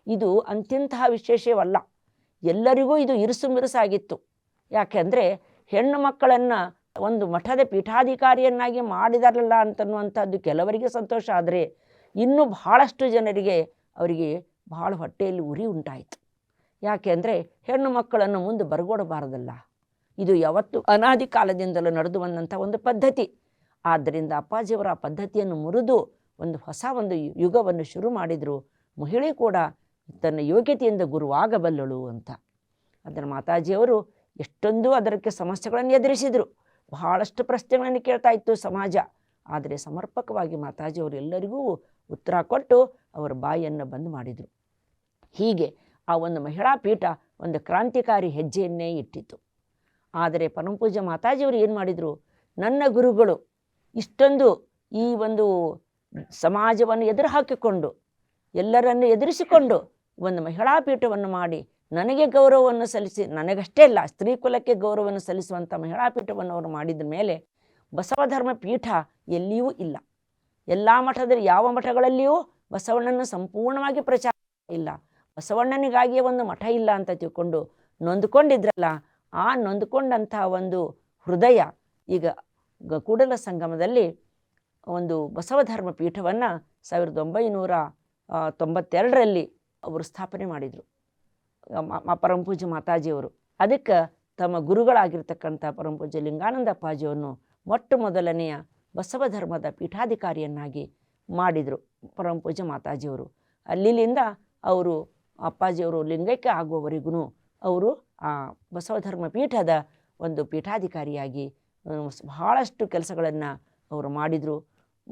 ಇದು ಅಂತ್ಯಂತಹ ವಿಶೇಷವಲ್ಲ. ಎಲ್ಲರಿಗೂ ಇದು ಇರುಸು ಮಿರುಸಾಗಿತ್ತು ಯಾಕೆಂದರೆ ಹೆಣ್ಣು ಮಕ್ಕಳನ್ನು ಒಂದು ಮಠದ ಪೀಠಾಧಿಕಾರಿಯನ್ನಾಗಿ ಮಾಡಿದಾರಲ್ಲ ಅಂತನ್ನುವಂಥದ್ದು ಕೆಲವರಿಗೆ ಸಂತೋಷ, ಆದರೆ ಇನ್ನೂ ಬಹಳಷ್ಟು ಜನರಿಗೆ ಅವರಿಗೆ ಬಹಳ ಹೊಟ್ಟೆಯಲ್ಲಿ ಉರಿ ಉಂಟಾಯಿತು. ಯಾಕೆಂದರೆ ಹೆಣ್ಣು ಮಕ್ಕಳನ್ನು ಮುಂದೆ ಬರಗೊಡಬಾರದಲ್ಲ. ಇದು ಯಾವತ್ತು ಅನಾದಿ ಕಾಲದಿಂದಲೂ ನಡೆದು ಬಂದಂಥ ಒಂದು ಪದ್ಧತಿ. ಆದ್ದರಿಂದ ಅಪ್ಪಾಜಿಯವರ ಆ ಪದ್ಧತಿಯನ್ನು ಮುರಿದು ಒಂದು ಹೊಸ ಒಂದು ಯುಗವನ್ನು ಶುರು ಮಾಡಿದರು. ಮಹಿಳೆ ಕೂಡ ತನ್ನ ಯೋಗ್ಯತೆಯಿಂದ ಗುರುವಾಗಬಲ್ಲಳು ಅಂತ. ಅದರ ಮಾತಾಜಿಯವರು ಎಷ್ಟೊಂದು ಅದಕ್ಕೆ ಸಮಸ್ಯೆಗಳನ್ನು ಎದುರಿಸಿದರು. ಬಹಳಷ್ಟು ಪ್ರಶ್ನೆಗಳನ್ನು ಕೇಳ್ತಾ ಇತ್ತು ಸಮಾಜ. ಆದರೆ ಸಮರ್ಪಕವಾಗಿ ಮಾತಾಜಿಯವರು ಎಲ್ಲರಿಗೂ ಉತ್ತರ ಕೊಟ್ಟು ಅವರ ಬಾಯಿಯನ್ನು ಬಂದ್ ಮಾಡಿದರು. ಹೀಗೆ ಆ ಒಂದು ಮಹಿಳಾ ಪೀಠ ಒಂದು ಕ್ರಾಂತಿಕಾರಿ ಹೆಜ್ಜೆಯನ್ನೇ ಇಟ್ಟಿತು ಆದರೆ ಪರಮಪೂಜ ಮಾತಾಜಿಯವರು ಏನು ಮಾಡಿದರು? ನನ್ನ ಗುರುಗಳು ಇಷ್ಟೊಂದು ಈ ಒಂದು ಸಮಾಜವನ್ನು ಎದುರು ಹಾಕಿಕೊಂಡು, ಎಲ್ಲರನ್ನು ಎದುರಿಸಿಕೊಂಡು ಒಂದು ಮಹಿಳಾ ಪೀಠವನ್ನು ಮಾಡಿ ನನಗೆ ಗೌರವವನ್ನು ಸಲ್ಲಿಸಿ, ನನಗಷ್ಟೇ ಇಲ್ಲ ಸ್ತ್ರೀ ಕುಲಕ್ಕೆ ಗೌರವವನ್ನು ಸಲ್ಲಿಸುವಂಥ ಮಹಿಳಾ ಪೀಠವನ್ನು ಅವರು ಮಾಡಿದ ಮೇಲೆ ಬಸವಧರ್ಮ ಪೀಠ ಎಲ್ಲಿಯೂ ಇಲ್ಲ. ಎಲ್ಲ ಮಠದಲ್ಲಿ, ಯಾವ ಮಠಗಳಲ್ಲಿಯೂ ಬಸವಣ್ಣನ ಸಂಪೂರ್ಣವಾಗಿ ಪ್ರಚಾರ ಇಲ್ಲ. ಬಸವಣ್ಣನಿಗಾಗಿಯೇ ಒಂದು ಮಠ ಇಲ್ಲ ಅಂತ ತಿಳ್ಕೊಂಡು ನೊಂದ್ಕೊಂಡಿದ್ರಲ್ಲ, ಆ ನೊಂದ್ಕೊಂಡಂತಹ ಒಂದು ಹೃದಯ ಈಗ ಗ- ಕೂಡಲ ಸಂಗಮದಲ್ಲಿ ಒಂದು ಬಸವಧರ್ಮ ಪೀಠವನ್ನು ಸಾವಿರದ ಒಂಬೈನೂರ ತೊಂಬತ್ತೆರಡರಲ್ಲಿ ಅವರು ಸ್ಥಾಪನೆ ಮಾಡಿದರು. ಪರಂಪೂಜ ಮಾತಾಜಿಯವರು. ಅದಕ್ಕೆ ತಮ್ಮ ಗುರುಗಳಾಗಿರ್ತಕ್ಕಂಥ ಪರಂಪೂಜ ಲಿಂಗಾನಂದ ಅಪ್ಪಾಜಿಯನ್ನು ಮೊಟ್ಟ ಮೊದಲನೆಯ ಬಸವ ಧರ್ಮದ ಪೀಠಾಧಿಕಾರಿಯನ್ನಾಗಿ ಮಾಡಿದರು ಪರಂಪೂಜ ಮಾತಾಜಿಯವರು. ಅಲ್ಲಿಂದ ಅವರು ಅಪ್ಪಾಜಿಯವರು ಲಿಂಗೈಕ್ಯ ಆಗುವವರೆಗೂ ಅವರು ಆ ಬಸವ ಧರ್ಮ ಪೀಠದ ಒಂದು ಪೀಠಾಧಿಕಾರಿಯಾಗಿ ಬಹಳಷ್ಟು ಕೆಲಸಗಳನ್ನು ಅವರು ಮಾಡಿದರು.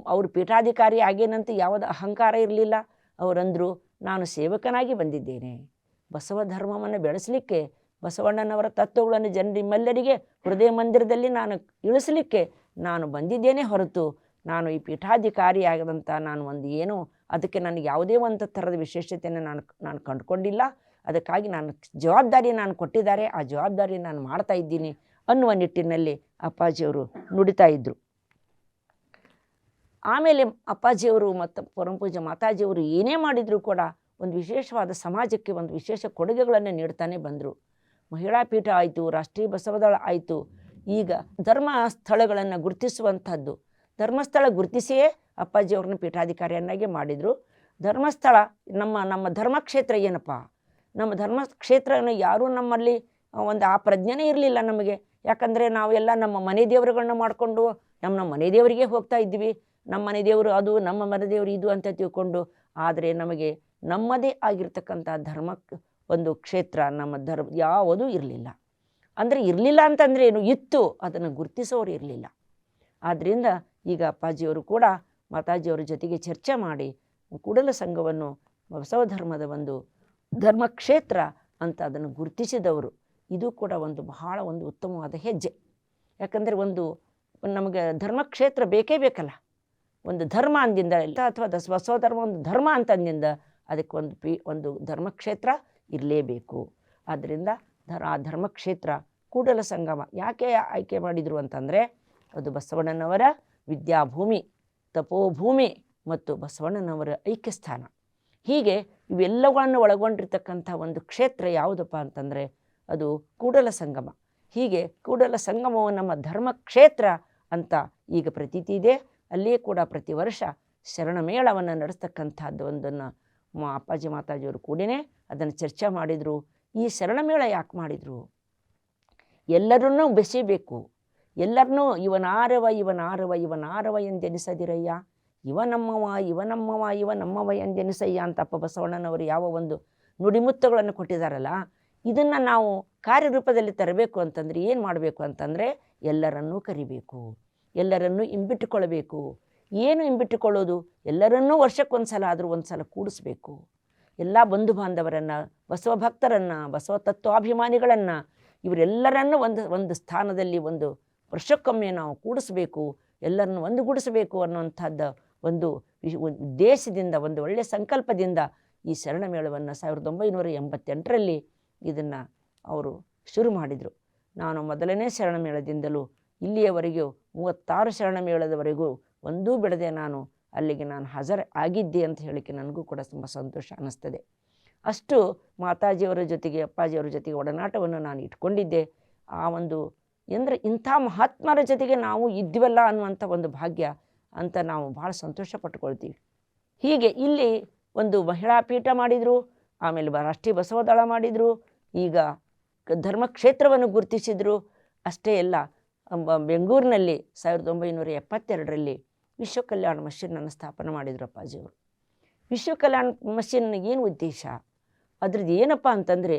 ಅವರು ಪೀಠಾಧಿಕಾರಿ ಆಗೇನಂತ ಯಾವುದೇ ಅಹಂಕಾರ ಇರಲಿಲ್ಲ. ಅವರಂದರು ನಾನು ಸೇವಕನಾಗಿ ಬಂದಿದ್ದೇನೆ. ಬಸವ ಧರ್ಮವನ್ನು ಬೆಳೆಸಲಿಕ್ಕೆ ಬಸವಣ್ಣನವರ ತತ್ವಗಳನ್ನು ಜನ ನಿಮ್ಮೆಲ್ಲರಿಗೆ ಹೃದಯ ಮಂದಿರದಲ್ಲಿ ನಾನು ಇಳಿಸಲಿಕ್ಕೆ ನಾನು ಬಂದಿದ್ದೇನೆ ಹೊರತು ನಾನು ಈ ಪೀಠಾಧಿಕಾರಿಯಾಗದಂಥ ನಾನು ಒಂದು ಏನು, ಅದಕ್ಕೆ ನನಗೆ ಯಾವುದೇ ಒಂದು ಥರದ ವಿಶೇಷತೆಯನ್ನು ನಾನು ನಾನು ಕಂಡುಕೊಂಡಿಲ್ಲ. ಅದಕ್ಕಾಗಿ ನಾನು ಜವಾಬ್ದಾರಿ ನಾನು ಕೊಟ್ಟಿದ್ದಾರೆ. ಆ ಜವಾಬ್ದಾರಿ ನಾನು ಮಾಡ್ತಾ ಇದ್ದೀನಿ ಅನ್ನುವ ನಿಟ್ಟಿನಲ್ಲಿ ಅಪ್ಪಾಜಿಯವರು ನುಡಿತಾ ಇದ್ದರು ಆಮೇಲೆ ಅಪ್ಪಾಜಿಯವರು ಮತ್ತು ಪರಮಪೂಜೆ ಮಾತಾಜಿಯವರು ಏನೇ ಮಾಡಿದರೂ ಕೂಡ ಒಂದು ವಿಶೇಷವಾದ ಸಮಾಜಕ್ಕೆ ಒಂದು ವಿಶೇಷ ಕೊಡುಗೆಗಳನ್ನು ನೀಡ್ತಾನೆ ಬಂದರು. ಮಹಿಳಾ ಪೀಠ ಆಯಿತು, ರಾಷ್ಟ್ರೀಯ ಬಸವದಳ ಆಯಿತು. ಈಗ ಧರ್ಮ ಸ್ಥಳಗಳನ್ನು ಗುರುತಿಸುವಂಥದ್ದು. ಧರ್ಮಸ್ಥಳ ಗುರುತಿಸಿಯೇ ಅಪ್ಪಾಜಿಯವ್ರನ್ನ ಪೀಠಾಧಿಕಾರಿಯನ್ನಾಗಿ ಮಾಡಿದರು. ಧರ್ಮಸ್ಥಳ, ನಮ್ಮ ನಮ್ಮ ಧರ್ಮಕ್ಷೇತ್ರ ಏನಪ್ಪ? ನಮ್ಮ ಧರ್ಮಕ್ಷೇತ್ರನ ಯಾರೂ ನಮ್ಮಲ್ಲಿ ಒಂದು ಆ ಪ್ರಜ್ಞೆನೇ ಇರಲಿಲ್ಲ ನಮಗೆ. ಯಾಕಂದರೆ ನಾವೆಲ್ಲ ನಮ್ಮ ಮನೆ ದೇವರುಗಳನ್ನ ಮಾಡಿಕೊಂಡು ನಮ್ಮ ನಮ್ಮ ಮನೆ ದೇವರಿಗೆ ಹೋಗ್ತಾ ಇದ್ವಿ. ನಮ್ಮ ಮನೆ ದೇವರು ಅದು, ನಮ್ಮ ಮನೆ ದೇವರು ಇದು ಅಂತ ತಿಳ್ಕೊಂಡು ಆದರೆ ನಮಗೆ ನಮ್ಮದೇ ಆಗಿರ್ತಕ್ಕಂಥ ಧರ್ಮ ಒಂದು ಕ್ಷೇತ್ರ, ನಮ್ಮ ಧರ್ಮ ಯಾವುದೂ ಇರಲಿಲ್ಲ. ಅಂದರೆ ಇರಲಿಲ್ಲ ಅಂತಂದರೆ ಏನು? ಇತ್ತು, ಅದನ್ನು ಗುರುತಿಸೋರು ಇರಲಿಲ್ಲ. ಆದ್ದರಿಂದ ಈಗ ಅಪ್ಪಾಜಿಯವರು ಕೂಡ ಮಾತಾಜಿಯವರ ಜೊತೆಗೆ ಚರ್ಚೆ ಮಾಡಿ ಕೂಡಲ ಸಂಘವನ್ನು ಬಸವ ಧರ್ಮದ ಒಂದು ಧರ್ಮಕ್ಷೇತ್ರ ಅಂತ ಅದನ್ನು ಗುರುತಿಸಿದವರು. ಇದು ಕೂಡ ಒಂದು ಬಹಳ ಒಂದು ಉತ್ತಮವಾದ ಹೆಜ್ಜೆ. ಯಾಕಂದರೆ ಒಂದು ನಮಗೆ ಧರ್ಮಕ್ಷೇತ್ರ ಬೇಕೇ ಬೇಕಲ್ಲ. ಒಂದು ಧರ್ಮ ಅಂದಿಂದ ಅಥವಾ ಬಸವಧರ್ಮ ಒಂದು ಧರ್ಮ ಅಂತಂದಿಂದ ಅದಕ್ಕೆ ಒಂದು ಪಿ, ಒಂದು ಧರ್ಮಕ್ಷೇತ್ರ ಇರಲೇಬೇಕು. ಆದ್ದರಿಂದ ಧರ್, ಆ ಧರ್ಮಕ್ಷೇತ್ರ ಕೂಡಲ ಸಂಗಮ. ಯಾಕೆ ಆಯ್ಕೆ ಮಾಡಿದರು ಅಂತಂದರೆ ಅದು ಬಸವಣ್ಣನವರ ವಿದ್ಯಾಭೂಮಿ, ತಪೋಭೂಮಿ ಮತ್ತು ಬಸವಣ್ಣನವರ ಐಕ್ಯಸ್ಥಾನ. ಹೀಗೆ ಇವೆಲ್ಲವನ್ನು ಒಳಗೊಂಡಿರ್ತಕ್ಕಂಥ ಒಂದು ಕ್ಷೇತ್ರ ಯಾವುದಪ್ಪ ಅಂತಂದರೆ ಅದು ಕೂಡಲ ಸಂಗಮ. ಹೀಗೆ ಕೂಡಲ ಸಂಗಮವು ನಮ್ಮ ಧರ್ಮಕ್ಷೇತ್ರ ಅಂತ ಈಗ ಪ್ರತೀತಿ ಇದೆ. ಅಲ್ಲಿಯೇ ಕೂಡ ಪ್ರತಿ ವರ್ಷ ಶರಣಮೇಳವನ್ನು ನಡೆಸ್ತಕ್ಕಂಥದ್ದು ಒಂದನ್ನು ಮ ಅಪ್ಪಾಜಿ ಮಾತಾಜಿಯವರು ಕೂಡನೇ ಅದನ್ನು ಚರ್ಚೆ ಮಾಡಿದರು. ಈ ಶರಣಮೇಳ ಯಾಕೆ ಮಾಡಿದರು? ಎಲ್ಲರನ್ನೂ ಬೆಸೆಯಬೇಕು ಎಲ್ಲರನ್ನೂ ಇವನಾರವ ಇವನಾರವ ಇವನಾರವ ಎಂದೆನಿಸದಿರಯ್ಯ. ಇವ ನಮ್ಮವ ಇವ ನಮ್ಮವ ಇವ ನಮ್ಮವ ಎಂದೆನಿಸಯ್ಯ ಅಂತ ಅಪ್ಪ ಬಸವಣ್ಣನವರು ಯಾವ ಒಂದು ನುಡಿಮುತ್ತುಗಳನ್ನು ಕೊಟ್ಟಿದ್ದಾರಲ್ಲ ಇದನ್ನು ನಾವು ಕಾರ್ಯರೂಪದಲ್ಲಿ ತರಬೇಕು ಅಂತಂದರೆ ಏನು ಮಾಡಬೇಕು ಅಂತಂದರೆ ಎಲ್ಲರನ್ನೂ ಕರಿಬೇಕು. ಎಲ್ಲರನ್ನೂ ಇಂಬಿಟ್ಟುಕೊಳ್ಬೇಕು ಏನು ಇಂಬಿಟ್ಟುಕೊಳ್ಳೋದು ಎಲ್ಲರನ್ನೂ ವರ್ಷಕ್ಕೊಂದು ಸಲ ಆದರೂ ಒಂದು ಸಲ ಕೂಡಿಸ್ಬೇಕು. ಎಲ್ಲ ಬಂಧು ಬಾಂಧವರನ್ನು ಬಸವ ಭಕ್ತರನ್ನು, ಬಸವ ತತ್ವಾಭಿಮಾನಿಗಳನ್ನು, ಇವರೆಲ್ಲರನ್ನು ಒಂದು ಒಂದು ಸ್ಥಾನದಲ್ಲಿ ಒಂದು ವರ್ಷಕ್ಕೊಮ್ಮೆ ನಾವು ಕೂಡಿಸ್ಬೇಕು. ಎಲ್ಲರನ್ನು ಒಂದುಗೂಡಿಸಬೇಕು ಅನ್ನುವಂಥದ್ದು ಒಂದು ಉದ್ದೇಶದಿಂದ, ಒಂದು ಒಳ್ಳೆಯ ಸಂಕಲ್ಪದಿಂದ ಈ ಶರಣ ಮೇಳವನ್ನು ಸಾವಿರದ ಒಂಬೈನೂರ ಎಂಬತ್ತೆಂಟರಲ್ಲಿ ಇದನ್ನು ಅವರು ಶುರು ಮಾಡಿದರು. ನಾನು ಮೊದಲನೇ ಶರಣ ಮೇಳದಿಂದಲೂ ಇಲ್ಲಿಯವರೆಗೂ ಮೂವತ್ತಾರು ಶರಣ ಮೇಳದವರೆಗೂ ಒಂದೂ ಬಿಡದೆ ನಾನು ಅಲ್ಲಿಗೆ ನಾನು ಹಾಜರು ಆಗಿದ್ದೆ ಅಂತ ಹೇಳಿಕೆ ನನಗೂ ಕೂಡ ತುಂಬ ಸಂತೋಷ ಅನ್ನಿಸ್ತದೆ. ಅಷ್ಟು ಮಾತಾಜಿಯವರ ಜೊತೆಗೆ, ಅಪ್ಪಾಜಿಯವರ ಜೊತೆಗೆ ಒಡನಾಟವನ್ನು ನಾನು ಇಟ್ಕೊಂಡಿದ್ದೆ. ಆ ಒಂದು ಎಂದರೆ ಇಂಥ ಮಹಾತ್ಮರ ಜೊತೆಗೆ ನಾವು ಇದ್ವಲ್ಲ ಅನ್ನುವಂಥ ಒಂದು ಭಾಗ್ಯ ಅಂತ ನಾವು ಭಾಳ ಸಂತೋಷ ಪಟ್ಕೊಳ್ತೀವಿ ಹೀಗೆ ಇಲ್ಲಿ ಒಂದು ಮಹಿಳಾ ಪೀಠ ಮಾಡಿದರು, ಆಮೇಲೆ ರಾಷ್ಟ್ರೀಯ ಬಸವದಳ ಮಾಡಿದರು, ಈಗ ಧರ್ಮಕ್ಷೇತ್ರವನ್ನು ಗುರುತಿಸಿದರು. ಅಷ್ಟೇ ಅಲ್ಲ ಬೆಂಗಳೂರಿನಲ್ಲಿ ಸಾವಿರದ ಒಂಬೈನೂರ ಎಪ್ಪತ್ತೆರಡರಲ್ಲಿ ವಿಶ್ವ ಕಲ್ಯಾಣ ಮಷೀನನ್ನು ಸ್ಥಾಪನೆ ಮಾಡಿದರು ಅಪ್ಪಾಜಿಯವರು. ವಿಶ್ವ ಕಲ್ಯಾಣ ಮಷೀನ್ ಏನು ಉದ್ದೇಶ? ಅದ್ರದ್ದು ಏನಪ್ಪ ಅಂತಂದರೆ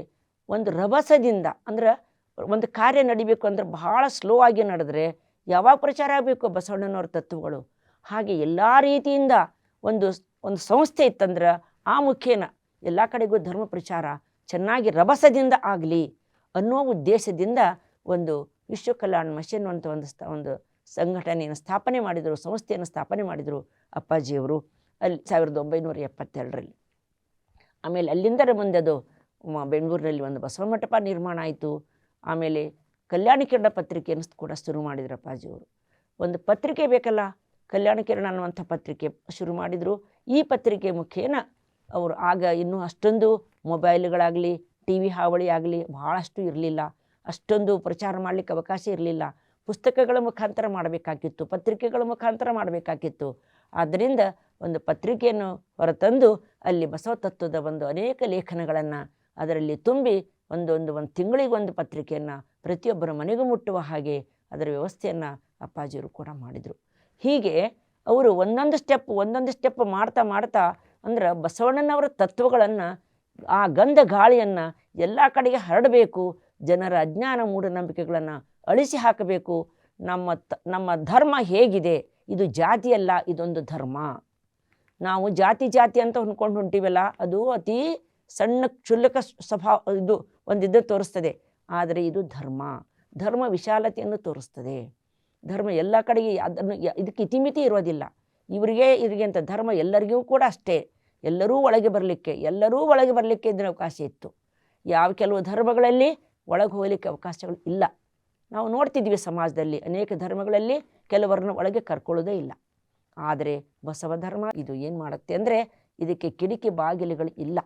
ಒಂದು ರಭಸದಿಂದ ಅಂದ್ರೆ ಒಂದು ಕಾರ್ಯ ನಡಿಬೇಕು ಅಂದ್ರೆ ಬಹಳ ಸ್ಲೋ ಆಗಿ ನಡೆದ್ರೆ ಯಾವಾಗ ಪ್ರಚಾರ ಆಗಬೇಕು ಬಸವಣ್ಣನವ್ರ ತತ್ವಗಳು? ಹಾಗೆ ಎಲ್ಲ ರೀತಿಯಿಂದ ಒಂದು ಒಂದು ಸಂಸ್ಥೆ ಇತ್ತಂದ್ರೆ ಆ ಮುಖೇನ ಎಲ್ಲ ಕಡೆಗೂ ಧರ್ಮ ಪ್ರಚಾರ ಚೆನ್ನಾಗಿ ರಭಸದಿಂದ ಆಗಲಿ ಅನ್ನೋ ಉದ್ದೇಶದಿಂದ ಒಂದು ವಿಶ್ವ ಕಲ್ಯಾಣ ಮಿಷನ್ ಅಂತ ಒಂದು ಸ್ಥ, ಒಂದು ಸಂಘಟನೆಯನ್ನು ಸ್ಥಾಪನೆ ಮಾಡಿದರು, ಸಂಸ್ಥೆಯನ್ನು ಸ್ಥಾಪನೆ ಮಾಡಿದರು ಅಪ್ಪಾಜಿಯವರು ಅಲ್ಲಿ ಸಾವಿರದ ಒಂಬೈನೂರ ಎಪ್ಪತ್ತೆರಡರಲ್ಲಿ. ಆಮೇಲೆ ಅಲ್ಲಿಂದರ ಮುಂದೆ ಅದು ಬೆಂಗಳೂರಿನಲ್ಲಿ ಒಂದು ಬಸವ ಮಂಟಪ ನಿರ್ಮಾಣ ಆಯಿತು. ಆಮೇಲೆ ಕಲ್ಯಾಣ ಕಿರಣ ಪತ್ರಿಕೆಯನ್ನು ಕೂಡ ಶುರು ಮಾಡಿದರು ಅಪ್ಪಾಜಿಯವರು. ಒಂದು ಪತ್ರಿಕೆ ಬೇಕಲ್ಲ, ಕಲ್ಯಾಣ ಕಿರಣ ಅನ್ನುವಂಥ ಪತ್ರಿಕೆ ಶುರು ಮಾಡಿದರು. ಈ ಪತ್ರಿಕೆ ಮುಖೇನ ಅವರು ಆಗ ಇನ್ನೂ ಅಷ್ಟೊಂದು ಮೊಬೈಲ್ಗಳಾಗಲಿ, ಟಿ ವಿ ಹಾವಳಿ ಆಗಲಿ ಭಾಳಷ್ಟು ಇರಲಿಲ್ಲ. ಅಷ್ಟೊಂದು ಪ್ರಚಾರ ಮಾಡಲಿಕ್ಕೆ ಅವಕಾಶ ಇರಲಿಲ್ಲ. ಪುಸ್ತಕಗಳ ಮುಖಾಂತರ ಮಾಡಬೇಕಾಗಿತ್ತು, ಪತ್ರಿಕೆಗಳ ಮುಖಾಂತರ ಮಾಡಬೇಕಾಗಿತ್ತು. ಆದ್ದರಿಂದ ಒಂದು ಪತ್ರಿಕೆಯನ್ನು ಹೊರತಂದು ಅಲ್ಲಿ ಬಸವ ತತ್ವದ ಒಂದು ಅನೇಕ ಲೇಖನಗಳನ್ನು ಅದರಲ್ಲಿ ತುಂಬಿ ಒಂದೊಂದು ಒಂದು ತಿಂಗಳಿಗೆ ಒಂದು ಪತ್ರಿಕೆಯನ್ನು ಪ್ರತಿಯೊಬ್ಬರ ಮನೆಗೂ ಮುಟ್ಟುವ ಹಾಗೆ ಅದರ ವ್ಯವಸ್ಥೆಯನ್ನು ಅಪ್ಪಾಜಿಯವರು ಕೂಡ ಮಾಡಿದರು. ಹೀಗೆ ಅವರು ಒಂದೊಂದು ಸ್ಟೆಪ್ ಒಂದೊಂದು ಸ್ಟೆಪ್ ಮಾಡ್ತಾ ಮಾಡ್ತಾ ಅಂದ್ರೆ ಬಸವಣ್ಣನವರ ತತ್ವಗಳನ್ನು ಆ ಗಂಧ ಗಾಳಿಯನ್ನು ಎಲ್ಲ ಕಡೆಗೆ ಹರಡಬೇಕು ಜನರ ಅಜ್ಞಾನ ಮೂಢನಂಬಿಕೆಗಳನ್ನು ಅಳಿಸಿ ಹಾಕಬೇಕು. ನಮ್ಮ ತ, ನಮ್ಮ ಧರ್ಮ ಹೇಗಿದೆ? ಇದು ಜಾತಿಯಲ್ಲ ಇದೊಂದು ಧರ್ಮ. ನಾವು ಜಾತಿ ಜಾತಿ ಅಂತ ಹೊಂದ್ಕೊಂಡು ಹೊಂಟಿವಲ್ಲ, ಅದು ಅತಿ ಸಣ್ಣ ಕ್ಷುಲ್ಲಕ ಸ್ವಭಾವ, ಇದು ಒಂದಿದ್ದು ತೋರಿಸ್ತದೆ. ಆದರೆ ಇದು ಧರ್ಮ. ಧರ್ಮ ವಿಶಾಲತೆಯನ್ನು ತೋರಿಸ್ತದೆ. ಧರ್ಮ ಎಲ್ಲ ಕಡೆಗೆ ಅದನ್ನು ಇದಕ್ಕೆ ಇತಿಮಿತಿ ಇರೋದಿಲ್ಲ. ಇವರಿಗೆ ಇವರಿಗೆ ಅಂತ ಧರ್ಮ ಎಲ್ಲರಿಗೂ ಕೂಡ ಅಷ್ಟೇ. ಎಲ್ಲರೂ ಒಳಗೆ ಬರಲಿಕ್ಕೆ, ಎಲ್ಲರೂ ಒಳಗೆ ಬರಲಿಕ್ಕೆ ಇದರ ಅವಕಾಶ ಇತ್ತು. ಯಾವ ಕೆಲವು ಧರ್ಮಗಳಲ್ಲಿ ಒಳಗೆ ಹೋಗಲಿಕ್ಕೆ ಅವಕಾಶಗಳು ಇಲ್ಲ. ನಾವು ನೋಡ್ತಿದ್ವಿ ಸಮಾಜದಲ್ಲಿ ಅನೇಕ ಧರ್ಮಗಳಲ್ಲಿ ಕೆಲವರನ್ನ ಒಳಗೆ ಕರ್ಕೊಳ್ಳೋದೇ ಇಲ್ಲ. ಆದರೆ ಬಸವ ಧರ್ಮ ಇದು ಏನು ಮಾಡುತ್ತೆ ಅಂದರೆ ಇದಕ್ಕೆ ಕಿಡಿಕಿ ಬಾಗಿಲುಗಳು ಇಲ್ಲ.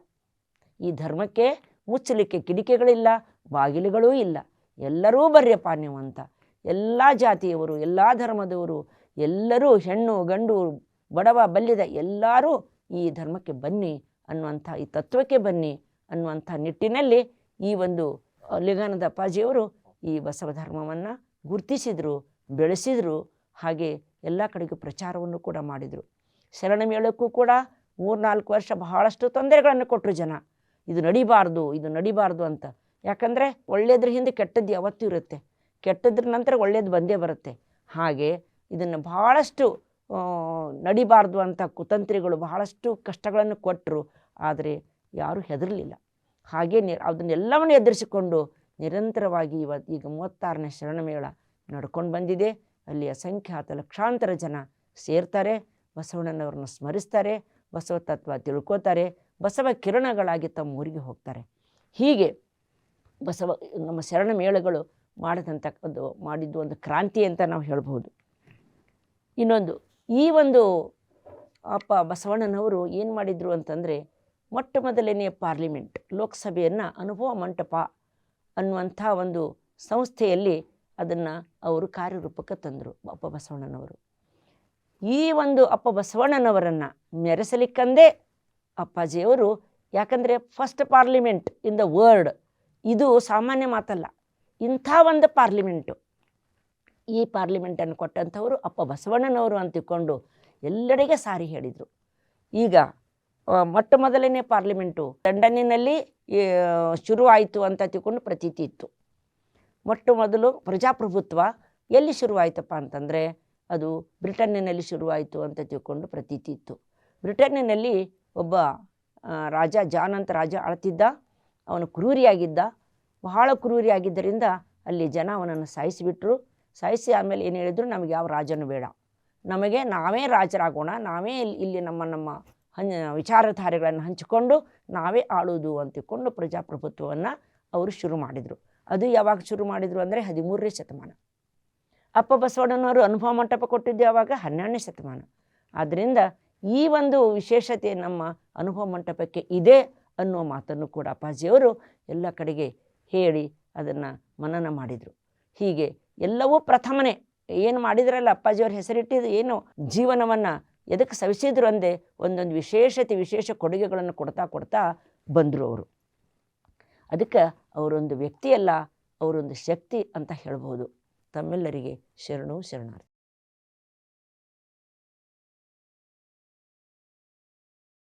ಈ ಧರ್ಮಕ್ಕೆ ಮುಚ್ಚಲಿಕ್ಕೆ ಕಿಡಿಕೆಗಳಿಲ್ಲ, ಬಾಗಿಲುಗಳೂ ಇಲ್ಲ. ಎಲ್ಲರೂ ಬರ್ಯಪ್ಪ ನೀವು ಅಂತ ಎಲ್ಲ ಜಾತಿಯವರು, ಎಲ್ಲ ಧರ್ಮದವರು, ಎಲ್ಲರೂ ಹೆಣ್ಣು, ಗಂಡು, ಬಡವ, ಬಲ್ಲಿದ ಎಲ್ಲರೂ ಈ ಧರ್ಮಕ್ಕೆ ಬನ್ನಿ ಅನ್ನುವಂಥ ಈ ತತ್ವಕ್ಕೆ ಬನ್ನಿ ಅನ್ನುವಂಥ ನಿಟ್ಟಿನಲ್ಲಿ ಈ ಒಂದು ಲಿಂಗಾನಂದ ಅಪ್ಪಾಜಿಯವರು ಈ ಬಸವ ಧರ್ಮವನ್ನು ಗುರುತಿಸಿದರು, ಬೆಳೆಸಿದರು, ಹಾಗೆ ಎಲ್ಲ ಕಡೆಗೂ ಪ್ರಚಾರವನ್ನು ಕೂಡ ಮಾಡಿದರು. ಶರಣ ಮೇಳಕ್ಕೂ ಕೂಡ ಮೂರ್ನಾಲ್ಕು ವರ್ಷ ಬಹಳಷ್ಟು ತೊಂದರೆಗಳನ್ನು ಕೊಟ್ಟರು ಜನ. ಇದು ನಡಿಬಾರ್ದು ಇದು ನಡಿಬಾರ್ದು ಅಂತ. ಯಾಕಂದರೆ ಒಳ್ಳೆಯದ್ರ ಹಿಂದೆ ಕೆಟ್ಟದ್ದು ಯಾವತ್ತೂ ಇರುತ್ತೆ. ಕೆಟ್ಟದ್ರ ನಂತರ ಒಳ್ಳೇದು ಬಂದೇ ಬರುತ್ತೆ. ಹಾಗೆ ಇದನ್ನು ಬಹಳಷ್ಟು ನಡಿಬಾರ್ದು ಅಂತ ಕುತಂತ್ರಿಗಳು ಬಹಳಷ್ಟು ಕಷ್ಟಗಳನ್ನು ಕೊಟ್ಟರು ಆದರೆ ಯಾರೂ ಹೆದರಲಿಲ್ಲ. ಹಾಗೆ ನಿ ಅದನ್ನೆಲ್ಲವನ್ನು ಎದುರಿಸಿಕೊಂಡು ನಿರಂತರವಾಗಿ ಇವತ್ತು ಈಗ ಮೂವತ್ತಾರನೇ ಶರಣಮೇಳ ನಡ್ಕೊಂಡು ಬಂದಿದೆ. ಅಲ್ಲಿ ಅಸಂಖ್ಯಾತ ಲಕ್ಷಾಂತರ ಜನ ಸೇರ್ತಾರೆ, ಬಸವಣ್ಣನವ್ರನ್ನ ಸ್ಮರಿಸ್ತಾರೆ, ಬಸವ ತತ್ವ ತಿಳ್ಕೋತಾರೆ, ಬಸವ ಕಿರಣಗಳಾಗಿ ತಮ್ಮ ಊರಿಗೆ ಹೋಗ್ತಾರೆ. ಹೀಗೆ ಬಸವ ನಮ್ಮ ಶರಣ ಮೇಳಗಳು ಮಾಡಿದಂಥ ಒಂದು ಮಾಡಿದ್ದು ಒಂದು ಕ್ರಾಂತಿ ಅಂತ ನಾವು ಹೇಳ್ಬೋದು ಇನ್ನೊಂದು ಈ ಒಂದು ಅಪ್ಪ ಬಸವಣ್ಣನವರು ಏನು ಮಾಡಿದರು ಅಂತಂದರೆ ಮೊಟ್ಟ ಮೊದಲನೆಯ ಪಾರ್ಲಿಮೆಂಟ್, ಲೋಕಸಭೆಯನ್ನು ಅನುಭವ ಮಂಟಪ ಅನ್ನುವಂಥ ಒಂದು ಸಂಸ್ಥೆಯಲ್ಲಿ ಅದನ್ನು ಅವರು ಕಾರ್ಯರೂಪಕ್ಕೆ ತಂದರು ಅಪ್ಪ ಬಸವಣ್ಣನವರು. ಈ ಒಂದು ಅಪ್ಪ ಬಸವಣ್ಣನವರನ್ನು ಮೆರೆಸಲಿಕ್ಕಂದೇ ಅಪ್ಪಾಜಿಯವರು, ಯಾಕಂದರೆ first parliament in the world ಇದು ಸಾಮಾನ್ಯ ಮಾತಲ್ಲ, ಇಂಥ ಒಂದು ಪಾರ್ಲಿಮೆಂಟು ಈ ಪಾರ್ಲಿಮೆಂಟನ್ನು ಕೊಟ್ಟಂಥವರು ಅಪ್ಪ ಬಸವಣ್ಣನವರು ಅಂತ ತಿಳ್ಕೊಂಡು ಎಲ್ಲೆಡೆಗೆ ಸಾರಿ ಹೇಳಿದರು. ಈಗ ಮೊಟ್ಟ ಮೊದಲನೇ ಪಾರ್ಲಿಮೆಂಟು ಲಂಡನ್ನಿನಲ್ಲಿ ಶುರುವಾಯಿತು ಅಂತ ತಿಳ್ಕೊಂಡು ಪ್ರತೀತಿ ಇತ್ತು. ಮೊಟ್ಟ ಮೊದಲು ಪ್ರಜಾಪ್ರಭುತ್ವ ಎಲ್ಲಿ ಶುರುವಾಯಿತಪ್ಪ ಅಂತಂದರೆ, ಅದು ಬ್ರಿಟನ್ನಿನಲ್ಲಿ ಶುರುವಾಯಿತು ಅಂತ ತಿಳ್ಕೊಂಡು ಪ್ರತೀತಿ ಇತ್ತು. ಬ್ರಿಟನ್ನಿನಲ್ಲಿ ಒಬ್ಬ ರಾಜ ಜಾನ್ ಅಂತ ರಾಜ ಆಳ್ತಿದ್ದ, ಅವನು ಕ್ರೂರಿಯಾಗಿದ್ದ. ಬಹಳ ಕ್ರೂರಿಯಾಗಿದ್ದರಿಂದ ಅಲ್ಲಿ ಜನ ಅವನನ್ನು ಸಾಯಿಸಿಬಿಟ್ರು. ಸಾಯಿಸಿ ಆಮೇಲೆ ಏನು ಹೇಳಿದ್ರು, ನಮಗೆ ಯಾವ ರಾಜನೂ ಬೇಡ. ನಮಗೆ ನಾವೇ ರಾಜರಾಗೋಣ, ನಾವೇ ಇಲ್ಲಿ ಇಲ್ಲಿ ನಮ್ಮ ನಮ್ಮ ಹಂ ವಿಚಾರಧಾರೆಗಳನ್ನು ಹಂಚಿಕೊಂಡು ನಾವೇ ಆಳುವುದು ಅಂತಿಕೊಂಡು ಪ್ರಜಾಪ್ರಭುತ್ವವನ್ನು ಅವರು ಶುರು ಮಾಡಿದರು. ಅದು ಯಾವಾಗ ಶುರು ಮಾಡಿದರು ಅಂದರೆ ಹದಿಮೂರನೇ ಶತಮಾನ. ಅಪ್ಪ ಬಸವಣ್ಣನವರು ಅನುಭವ ಮಂಟಪ ಕೊಟ್ಟಿದ್ದು ಯಾವಾಗ? ಹನ್ನೆರಡನೇ ಶತಮಾನ. ಆದ್ದರಿಂದ ಈ ಒಂದು ವಿಶೇಷತೆ ನಮ್ಮ ಅನುಭವ ಮಂಟಪಕ್ಕೆ ಇದೆ ಅನ್ನುವ ಮಾತನ್ನು ಕೂಡ ಅಪ್ಪಾಜಿಯವರು ಎಲ್ಲ ಕಡೆಗೆ ಹೇಳಿ ಅದನ್ನು ಮನನ ಮಾಡಿದರು. ಹೀಗೆ ಎಲ್ಲವೂ ಪ್ರಥಮನೇ. ಏನು ಮಾಡಿದ್ರಲ್ಲ ಅಪ್ಪಾಜಿಯವ್ರ ಹೆಸರಿಟ್ಟಿದ್ದು ಏನು? ಜೀವನವನ್ನು ಎದಕ್ಕೆ ಸವಿಸಿದ್ರು ಅಂದೆ? ಒಂದೊಂದು ವಿಶೇಷತೆ, ವಿಶೇಷ ಕೊಡುಗೆಗಳನ್ನು ಕೊಡ್ತಾ ಕೊಡ್ತಾ ಬಂದರು ಅವರು. ಅದಕ್ಕೆ ಅವರೊಂದು ವ್ಯಕ್ತಿಯಲ್ಲ, ಅವರೊಂದು ಶಕ್ತಿ ಅಂತ ಹೇಳ್ಬೋದು. ತಮ್ಮೆಲ್ಲರಿಗೆ ಶರಣು, ಶರಣಾರ್ಥಿ.